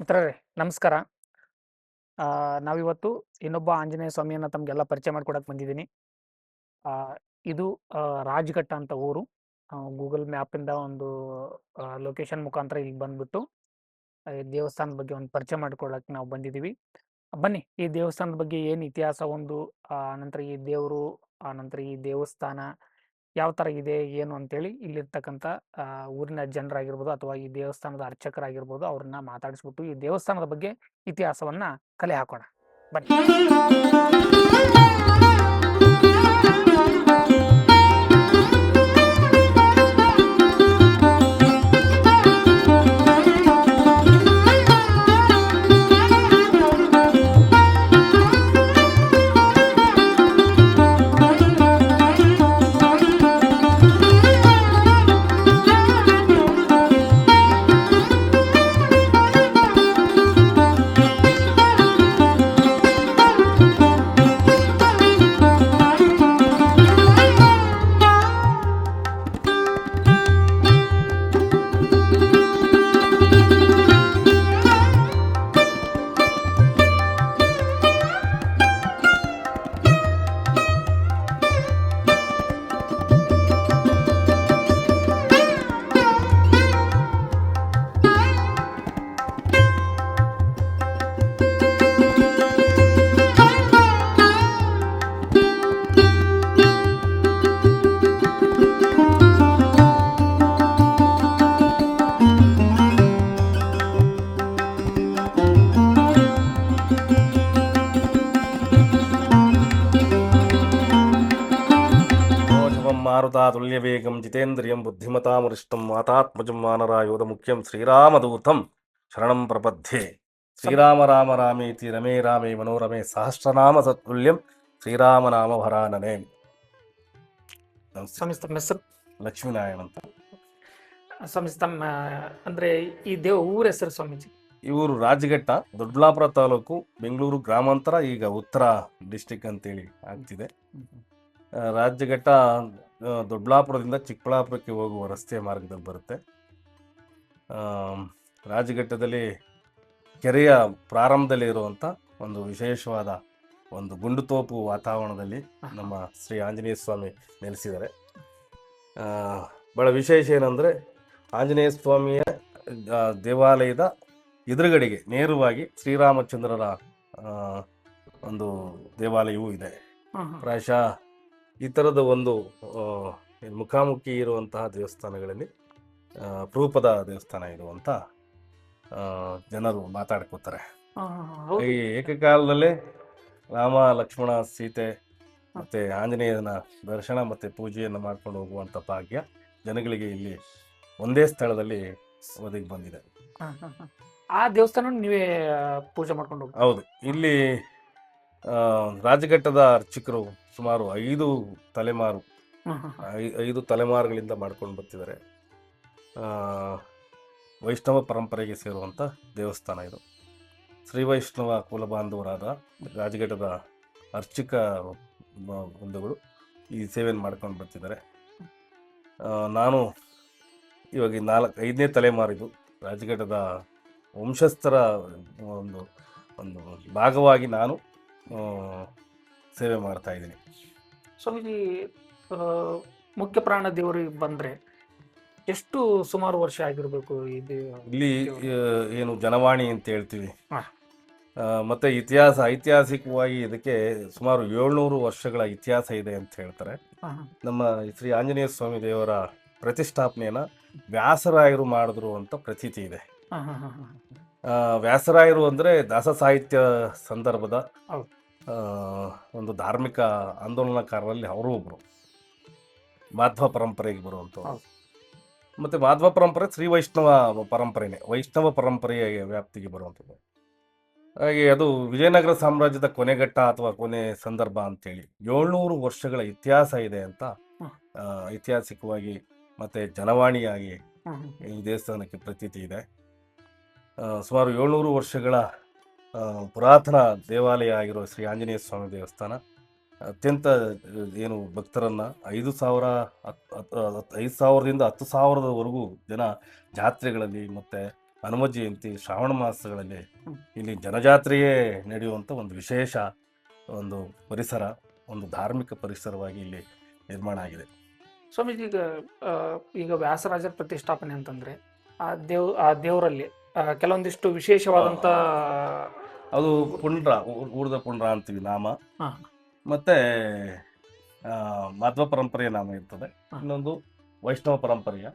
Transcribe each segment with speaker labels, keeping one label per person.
Speaker 1: ಮಿತ್ರರೇ, ನಮಸ್ಕಾರ. ನಾವಿವತ್ತು ಇನ್ನೊಬ್ಬ ಆಂಜನೇಯ ಸ್ವಾಮಿಯನ್ನ ತಮಗೆಲ್ಲ ಪರಿಚಯ ಮಾಡಿಕೊಡಕ್ಕೆ ಬಂದಿದ್ದೀನಿ. ಇದು ರಾಜ್ಘಟ್ಟ ಅಂತ ಊರು. ಗೂಗಲ್ ಮ್ಯಾಪಿಂದ ಒಂದು ಲೊಕೇಶನ್ ಮುಖಾಂತರ ಇಲ್ಲಿ ಬಂದ್ಬಿಟ್ಟು ದೇವಸ್ಥಾನದ ಬಗ್ಗೆ ಒಂದು ಪರಿಚಯ ಮಾಡ್ಕೊಳಕ್ಕೆ ನಾವು ಬಂದಿದ್ದೀವಿ. ಬನ್ನಿ, ಈ ದೇವಸ್ಥಾನದ ಬಗ್ಗೆ ಏನು ಇತಿಹಾಸ, ಒಂದು ನಂತರ ಈ ದೇವರು ನಂತರ ಈ ದೇವಸ್ಥಾನ ಯಾವ ಥರ ಇದೆ, ಏನು ಅಂತೇಳಿ ಇಲ್ಲಿರ್ತಕ್ಕಂಥ ಊರಿನ ಜನರಾಗಿರ್ಬೋದು ಅಥವಾ ಈ ದೇವಸ್ಥಾನದ ಅರ್ಚಕರಾಗಿರ್ಬೋದು ಅವ್ರನ್ನ ಮಾತಾಡಿಸ್ಬಿಟ್ಟು ಈ ದೇವಸ್ಥಾನದ ಬಗ್ಗೆ ಇತಿಹಾಸವನ್ನ ಕಲೆ ಹಾಕೋಣ. ಬನ್ನಿ.
Speaker 2: ತುಲ್ಯವೇಗಂ ಜಿತೇಂದ್ರಿಯಂ ಬುದ್ಧಿಮತಾಮರಿಷ್ಟಂ ಮಾತಾತ್ಮಜಂ ವಾನರಾಯೋಧ ಮುಖ್ಯಂ ಶ್ರೀರಾಮದೂತಂ ಶರಣಂ ಪ್ರಪದ್ಯೆ. ಶ್ರೀರಾಮ ರಾಮ ರಾಮೇತಿ ರಮೇ ರಾಮೇ ಮನೋರಮೇ ಸಹಸ್ರನಾಮ ಸತ್ಕುಲ್ಯಂ ಶ್ರೀರಾಮನಾಮ ಭರಾನನೇ ಲಕ್ಷ್ಮೀನಾರಾಯಣ ಅಂತ.
Speaker 1: ಸ್ವಾಮಿ ತಮ್ಮ ಅಂದ್ರೆ ಈ ದೇವ ಊರ ಹೆಸರು ಸ್ವಾಮೀಜಿ?
Speaker 2: ಇವರು ರಾಜಘಟ್ಟ ದೊಡ್ಡಬಳ್ಳಾಪುರ ತಾಲೂಕು ಬೆಂಗಳೂರು ಗ್ರಾಮಾಂತರ ಈಗ ಉತ್ತರ ಡಿಸ್ಟಿಕ್ ಅಂತೇಳಿ ಆಗ್ತಿದೆ. ರಾಜ್ಯಘಟ್ಟ ದೊಡ್ಡಬಳ್ಳಾಪುರದಿಂದ ಚಿಕ್ಕಬಳ್ಳಾಪುರಕ್ಕೆ ಹೋಗುವ ರಸ್ತೆ ಮಾರ್ಗದಲ್ಲಿ ಬರುತ್ತೆ. ರಾಜಘಟ್ಟದಲ್ಲಿ ಕೆರೆಯ ಪ್ರಾರಂಭದಲ್ಲಿ ಇರುವಂಥ ಒಂದು ವಿಶೇಷವಾದ ಒಂದು ಗುಂಡುತೋಪು ವಾತಾವರಣದಲ್ಲಿ ನಮ್ಮ ಶ್ರೀ ಆಂಜನೇಯ ಸ್ವಾಮಿ ನೆಲೆಸಿದ್ದಾರೆ. ಬಹಳ ವಿಶೇಷ ಏನಂದರೆ ಆಂಜನೇಯ ಸ್ವಾಮಿಯ ದೇವಾಲಯದ ಎದುರುಗಡೆಗೆ ನೇರವಾಗಿ ಶ್ರೀರಾಮಚಂದ್ರರ ಒಂದು ದೇವಾಲಯವೂ ಇದೆ. ಪ್ರಾಯಶಃ ಈ ಥರದ ಒಂದು ಮುಖಾಮುಖಿ ಇರುವಂತಹ ದೇವಸ್ಥಾನಗಳಲ್ಲಿ ಅಪರೂಪದ ದೇವಸ್ಥಾನ ಇರುವಂತ ಆ, ಜನರು ಮಾತಾಡ್ಕೋತಾರೆ. ಈ ಏಕಕಾಲದಲ್ಲೇ ರಾಮ ಲಕ್ಷ್ಮಣ ಸೀತೆ ಮತ್ತೆ ಆಂಜನೇಯನ ದರ್ಶನ ಮತ್ತೆ ಪೂಜೆಯನ್ನು ಮಾಡ್ಕೊಂಡು ಹೋಗುವಂತ ಭಾಗ್ಯ ಜನಗಳಿಗೆ ಇಲ್ಲಿ ಒಂದೇ ಸ್ಥಳದಲ್ಲಿ ಒದಗಿ ಬಂದಿದೆ.
Speaker 1: ಆ ದೇವಸ್ಥಾನ ನೀವೇ ಪೂಜೆ ಮಾಡ್ಕೊಂಡು?
Speaker 2: ಹೌದು. ಇಲ್ಲಿ ರಾಜಘಟ್ಟದ ಅರ್ಚಕರು ಸುಮಾರು ಐದು ತಲೆಮಾರು. ಐದು ತಲೆಮಾರುಗಳಿಂದ ಮಾಡ್ಕೊಂಡು ಬರ್ತಿದ್ದಾರೆ. ವೈಷ್ಣವ ಪರಂಪರೆಗೆ ಸೇರುವಂಥ ದೇವಸ್ಥಾನ ಇದು. ಶ್ರೀ ವೈಷ್ಣವ ಕುಲಬಾಂಧವರಾದ ರಾಜಘಟ್ಟದ ಅರ್ಚಕ ಬಂಧುಗಳು ಈ ಸೇವೆಯನ್ನು ಮಾಡ್ಕೊಂಡು ಬರ್ತಿದ್ದಾರೆ. ನಾನು ಇವಾಗ ನಾಲ್ಕು ಐದನೇ ತಲೆಮಾರಿದು ರಾಜಘಟ್ಟದ ವಂಶಸ್ಥರ ಒಂದು ಒಂದು ಭಾಗವಾಗಿ ನಾನು ಸೇವೆ ಮಾಡ್ತಾ ಇದ್ದೀನಿ.
Speaker 1: ಸ್ವಾಮೀಜಿ ಮುಖ್ಯ ಪ್ರಾಣ ದೇವರಿಗೆ ಬಂದ್ರೆ ಎಷ್ಟು ಸುಮಾರು ವರ್ಷ ಆಗಿರಬೇಕು ಇದು
Speaker 2: ಇಲ್ಲಿ ಏನು ಜನವಾಣಿ ಅಂತ ಹೇಳ್ತೀವಿ. ಮತ್ತು ಇತಿಹಾಸ ಐತಿಹಾಸಿಕವಾಗಿ ಇದಕ್ಕೆ ಸುಮಾರು ಏಳ್ನೂರು ವರ್ಷಗಳ ಇತಿಹಾಸ ಇದೆ ಅಂತ ಹೇಳ್ತಾರೆ. ನಮ್ಮ ಶ್ರೀ ಆಂಜನೇಯ ಸ್ವಾಮಿ ದೇವರ ಪ್ರತಿಷ್ಠಾಪನೆಯನ್ನ ವ್ಯಾಸರಾಯರು ಮಾಡಿದ್ರು ಅಂತ ಪ್ರತೀತಿ ಇದೆ. ವ್ಯಾಸರಾಯರು ಅಂದ್ರೆ ದಾಸ ಸಾಹಿತ್ಯ ಸಂದರ್ಭದ ಒಂದು ಧಾರ್ಮಿಕ ಆಂದೋಲನಕಾರರಲ್ಲಿ ಅವರು ಒಬ್ಬರು ಮಾಧ್ವ ಪರಂಪರೆಗೆ ಬರುವಂಥವ್ರು. ಮತ್ತು ಮಾಧ್ವ ಪರಂಪರೆ ಶ್ರೀ ವೈಷ್ಣವ ಪರಂಪರೆನೇ. ವೈಷ್ಣವ ಪರಂಪರೆಯ ವ್ಯಾಪ್ತಿಗೆ ಬರುವಂಥದ್ದು. ಹಾಗೆ ಅದು ವಿಜಯನಗರ ಸಾಮ್ರಾಜ್ಯದ ಕೊನೆಘಟ್ಟ ಅಥವಾ ಕೊನೆ ಸಂದರ್ಭ ಅಂತೇಳಿ ಏಳ್ನೂರು ವರ್ಷಗಳ ಇತಿಹಾಸ ಇದೆ ಅಂತ ಐತಿಹಾಸಿಕವಾಗಿ ಮತ್ತೆ ಜನವಾಣಿಯಾಗಿ. ಈ ದೇವಸ್ಥಾನಕ್ಕೆ ಪ್ರತೀತಿ ಇದೆ. ಸುಮಾರು ಏಳ್ನೂರು ವರ್ಷಗಳ ಪುರಾತನ ದೇವಾಲಯ ಆಗಿರೋ ಶ್ರೀ ಆಂಜನೇಯ ಸ್ವಾಮಿ ದೇವಸ್ಥಾನ ಅತ್ಯಂತ ಏನು ಭಕ್ತರನ್ನು ಐದು ಸಾವಿರ ಐದು ಸಾವಿರದಿಂದ ಹತ್ತು ಸಾವಿರದವರೆಗೂ ಜನ ಜಾತ್ರೆಗಳಲ್ಲಿ ಮತ್ತು ಹನುಮ ಜಯಂತಿ ಶ್ರಾವಣ ಮಾಸಗಳಲ್ಲಿ. ಇಲ್ಲಿ ಜನಜಾತ್ರೆಯೇ ನಡೆಯುವಂಥ ಒಂದು ವಿಶೇಷ ಒಂದು ಪರಿಸರ ಒಂದು ಧಾರ್ಮಿಕ ಪರಿಸರವಾಗಿ ಇಲ್ಲಿ ನಿರ್ಮಾಣ ಆಗಿದೆ
Speaker 1: ಸ್ವಾಮೀಜಿ ಈಗ ಈಗ ವ್ಯಾಸರಾಜರ ಪ್ರತಿಷ್ಠಾಪನೆ ಅಂತಂದರೆ ಆ ದೇವ್ ಆ ದೇವರಲ್ಲಿ ಕೆಲವೊಂದಿಷ್ಟು ವಿಶೇಷವಾದಂತ
Speaker 2: ಅದು ಪುಂಡ್ರ ಊರ್ದ ಪುಂಡ್ರ ಅಂತೀವಿ ನಾಮ. ಮತ್ತೆ ಮಾಧ್ವ ಪರಂಪರೆಯ ನಾಮ ಇರ್ತದೆ. ಇನ್ನೊಂದು ವೈಷ್ಣವ ಪರಂಪರೆಯ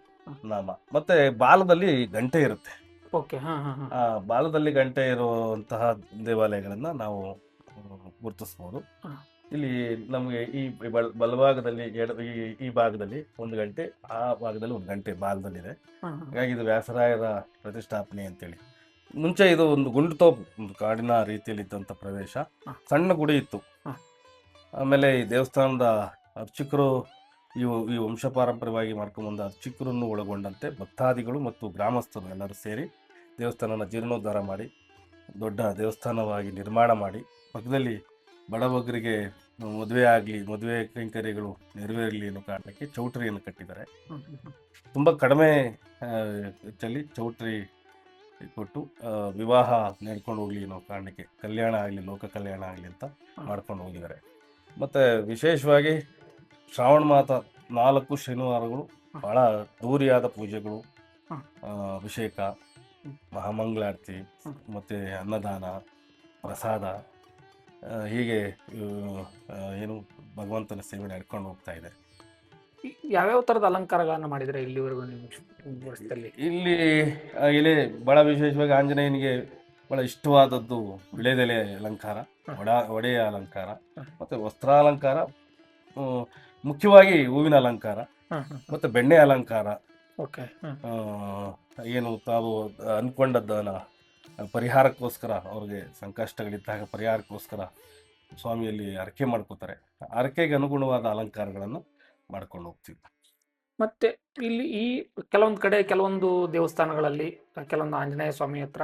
Speaker 2: ನಾಮ. ಮತ್ತೆ ಬಾಲದಲ್ಲಿ ಗಂಟೆ ಇರುತ್ತೆ.
Speaker 1: ಓಕೆ
Speaker 2: ಬಾಲದಲ್ಲಿ ಗಂಟೆ ಇರುವಂತಹ ದೇವಾಲಯಗಳನ್ನ ನಾವು ಗುರುತಿಸಬಹುದು ಗುರುತಿಸ್ಬೋದು. ಇಲ್ಲಿ ನಮಗೆ ಈ ಬಲ ಬಲಭಾಗದಲ್ಲಿ ಎಡ ಈ ಈ ಭಾಗದಲ್ಲಿ ಒಂದು ಗಂಟೆ ಆ ಭಾಗದಲ್ಲಿ ಒಂದು ಗಂಟೆ ಬಾಲದಲ್ಲಿದೆ. ಹಾಗಾಗಿ ಇದು ವ್ಯಾಸರಾಯರ ಪ್ರತಿಷ್ಠಾಪನೆ ಅಂತೇಳಿ. ಮುಂಚೆ ಇದು ಒಂದು ಗುಂಡು ತೋಪು ಒಂದು ಕಾಡಿನ ರೀತಿಯಲ್ಲಿದ್ದಂಥ ಪ್ರದೇಶ. ಸಣ್ಣ ಗುಡಿ ಇತ್ತು. ಆಮೇಲೆ ಈ ದೇವಸ್ಥಾನದ ಅರ್ಚಕರು ಇವು ಈ ವಂಶ ಪಾರಂಪರ್ಯವಾಗಿ ಮಾಡ್ಕೊಂಬಂದ ಅರ್ಚಕರನ್ನು ಒಳಗೊಂಡಂತೆ ಭಕ್ತಾದಿಗಳು ಮತ್ತು ಗ್ರಾಮಸ್ಥರು ಎಲ್ಲರೂ ಸೇರಿ ದೇವಸ್ಥಾನನ ಜೀರ್ಣೋದ್ಧಾರ ಮಾಡಿ ದೊಡ್ಡ ದೇವಸ್ಥಾನವಾಗಿ ನಿರ್ಮಾಣ ಮಾಡಿ ಪಕ್ಕದಲ್ಲಿ ಬಡವಗರಿಗೆ ಮದುವೆ ಆಗಲಿ ಮದುವೆ ಕೈಂಕರ್ಯಗಳು ನೆರವೇರಲಿ ಅನ್ನೋ ಕಾರಣಕ್ಕೆ ಚೌಟ್ರಿಯನ್ನು ಕಟ್ಟಿದ್ದಾರೆ. ತುಂಬ ಕಡಿಮೆ ಆ, ವೆಚ್ಚದಲ್ಲಿ ಚೌಟ್ರಿ ಕೊಟ್ಟು ವಿವಾಹ ನಡ್ಕೊಂಡು ಹೋಗ್ಲಿ ಅನ್ನೋ ಕಾರಣಕ್ಕೆ ಕಲ್ಯಾಣ ಆಗಲಿ ಲೋಕ ಕಲ್ಯಾಣ ಆಗಲಿ ಅಂತ ಮಾಡ್ಕೊಂಡು ಹೋಗಿದ್ದಾರೆ ಮತ್ತು ವಿಶೇಷವಾಗಿ ಶ್ರಾವಣ ಮಾಸ ನಾಲ್ಕು ಶನಿವಾರಗಳು ಬಹಳ ದೂರಿಯಾದ ಪೂಜೆಗಳು ಅಭಿಷೇಕ
Speaker 1: ಹ್ಮ್.
Speaker 2: ಮಹಾಮಂಗಳಾರತಿ
Speaker 1: ಹ್ಮ್.
Speaker 2: ಮತ್ತು ಅನ್ನದಾನ ಪ್ರಸಾದ ಹೀಗೆ ಏನು ಭಗವಂತನ ಸೇವೆ ನಡ್ಕೊಂಡು ಹೋಗ್ತಾ ಇದೆ
Speaker 1: ಯಾವ್ಯಾವ ತರದ ಅಲಂಕಾರಗಳನ್ನ ಮಾಡಿದ್ರೆ ಇಲ್ಲಿವರೆಗೂ ನಿಮ್ಮ ವರ್ಷದಲ್ಲಿ
Speaker 2: ಇಲ್ಲಿ ಇಲ್ಲಿ ಬಹಳ ವಿಶೇಷವಾಗಿ ಆಂಜನೇಯನಿಗೆ ಬಹಳ ಇಷ್ಟವಾದದ್ದು ವಿಳೆದೆಲೆ ಅಲಂಕಾರ. ಒಡ ಒಡೆಯ ಅಲಂಕಾರ. ಮತ್ತೆ ವಸ್ತ್ರಾಲಂಕಾರ ಮುಖ್ಯವಾಗಿ ಹೂವಿನ ಅಲಂಕಾರ ಮತ್ತೆ ಬೆಣ್ಣೆ ಅಲಂಕಾರ
Speaker 1: ಓಕೆ
Speaker 2: ಏನು ತಾವು ಅನ್ಕೊಂಡದ್ದನ್ನ ಪರಿಹಾರಕ್ಕೋಸ್ಕರ ಅವ್ರಿಗೆ ಸಂಕಷ್ಟಗಳಿದ್ದಾಗ ಪರಿಹಾರಕ್ಕೋಸ್ಕರ ಸ್ವಾಮಿಯಲ್ಲಿ ಅರಕೆ ಮಾಡ್ಕೋತಾರೆ ಅರಕೆಗೆ ಅನುಗುಣವಾದ ಅಲಂಕಾರಗಳನ್ನು ಮಾಡ್ಕೊಂಡು ಹೋಗ್ತೀವಿ.
Speaker 1: ಮತ್ತೆ ಇಲ್ಲಿ ಈ ಕೆಲವೊಂದು ಕಡೆ ಕೆಲವೊಂದು ದೇವಸ್ಥಾನಗಳಲ್ಲಿ ಕೆಲವೊಂದು ಆಂಜನೇಯ ಸ್ವಾಮಿ ಹತ್ರ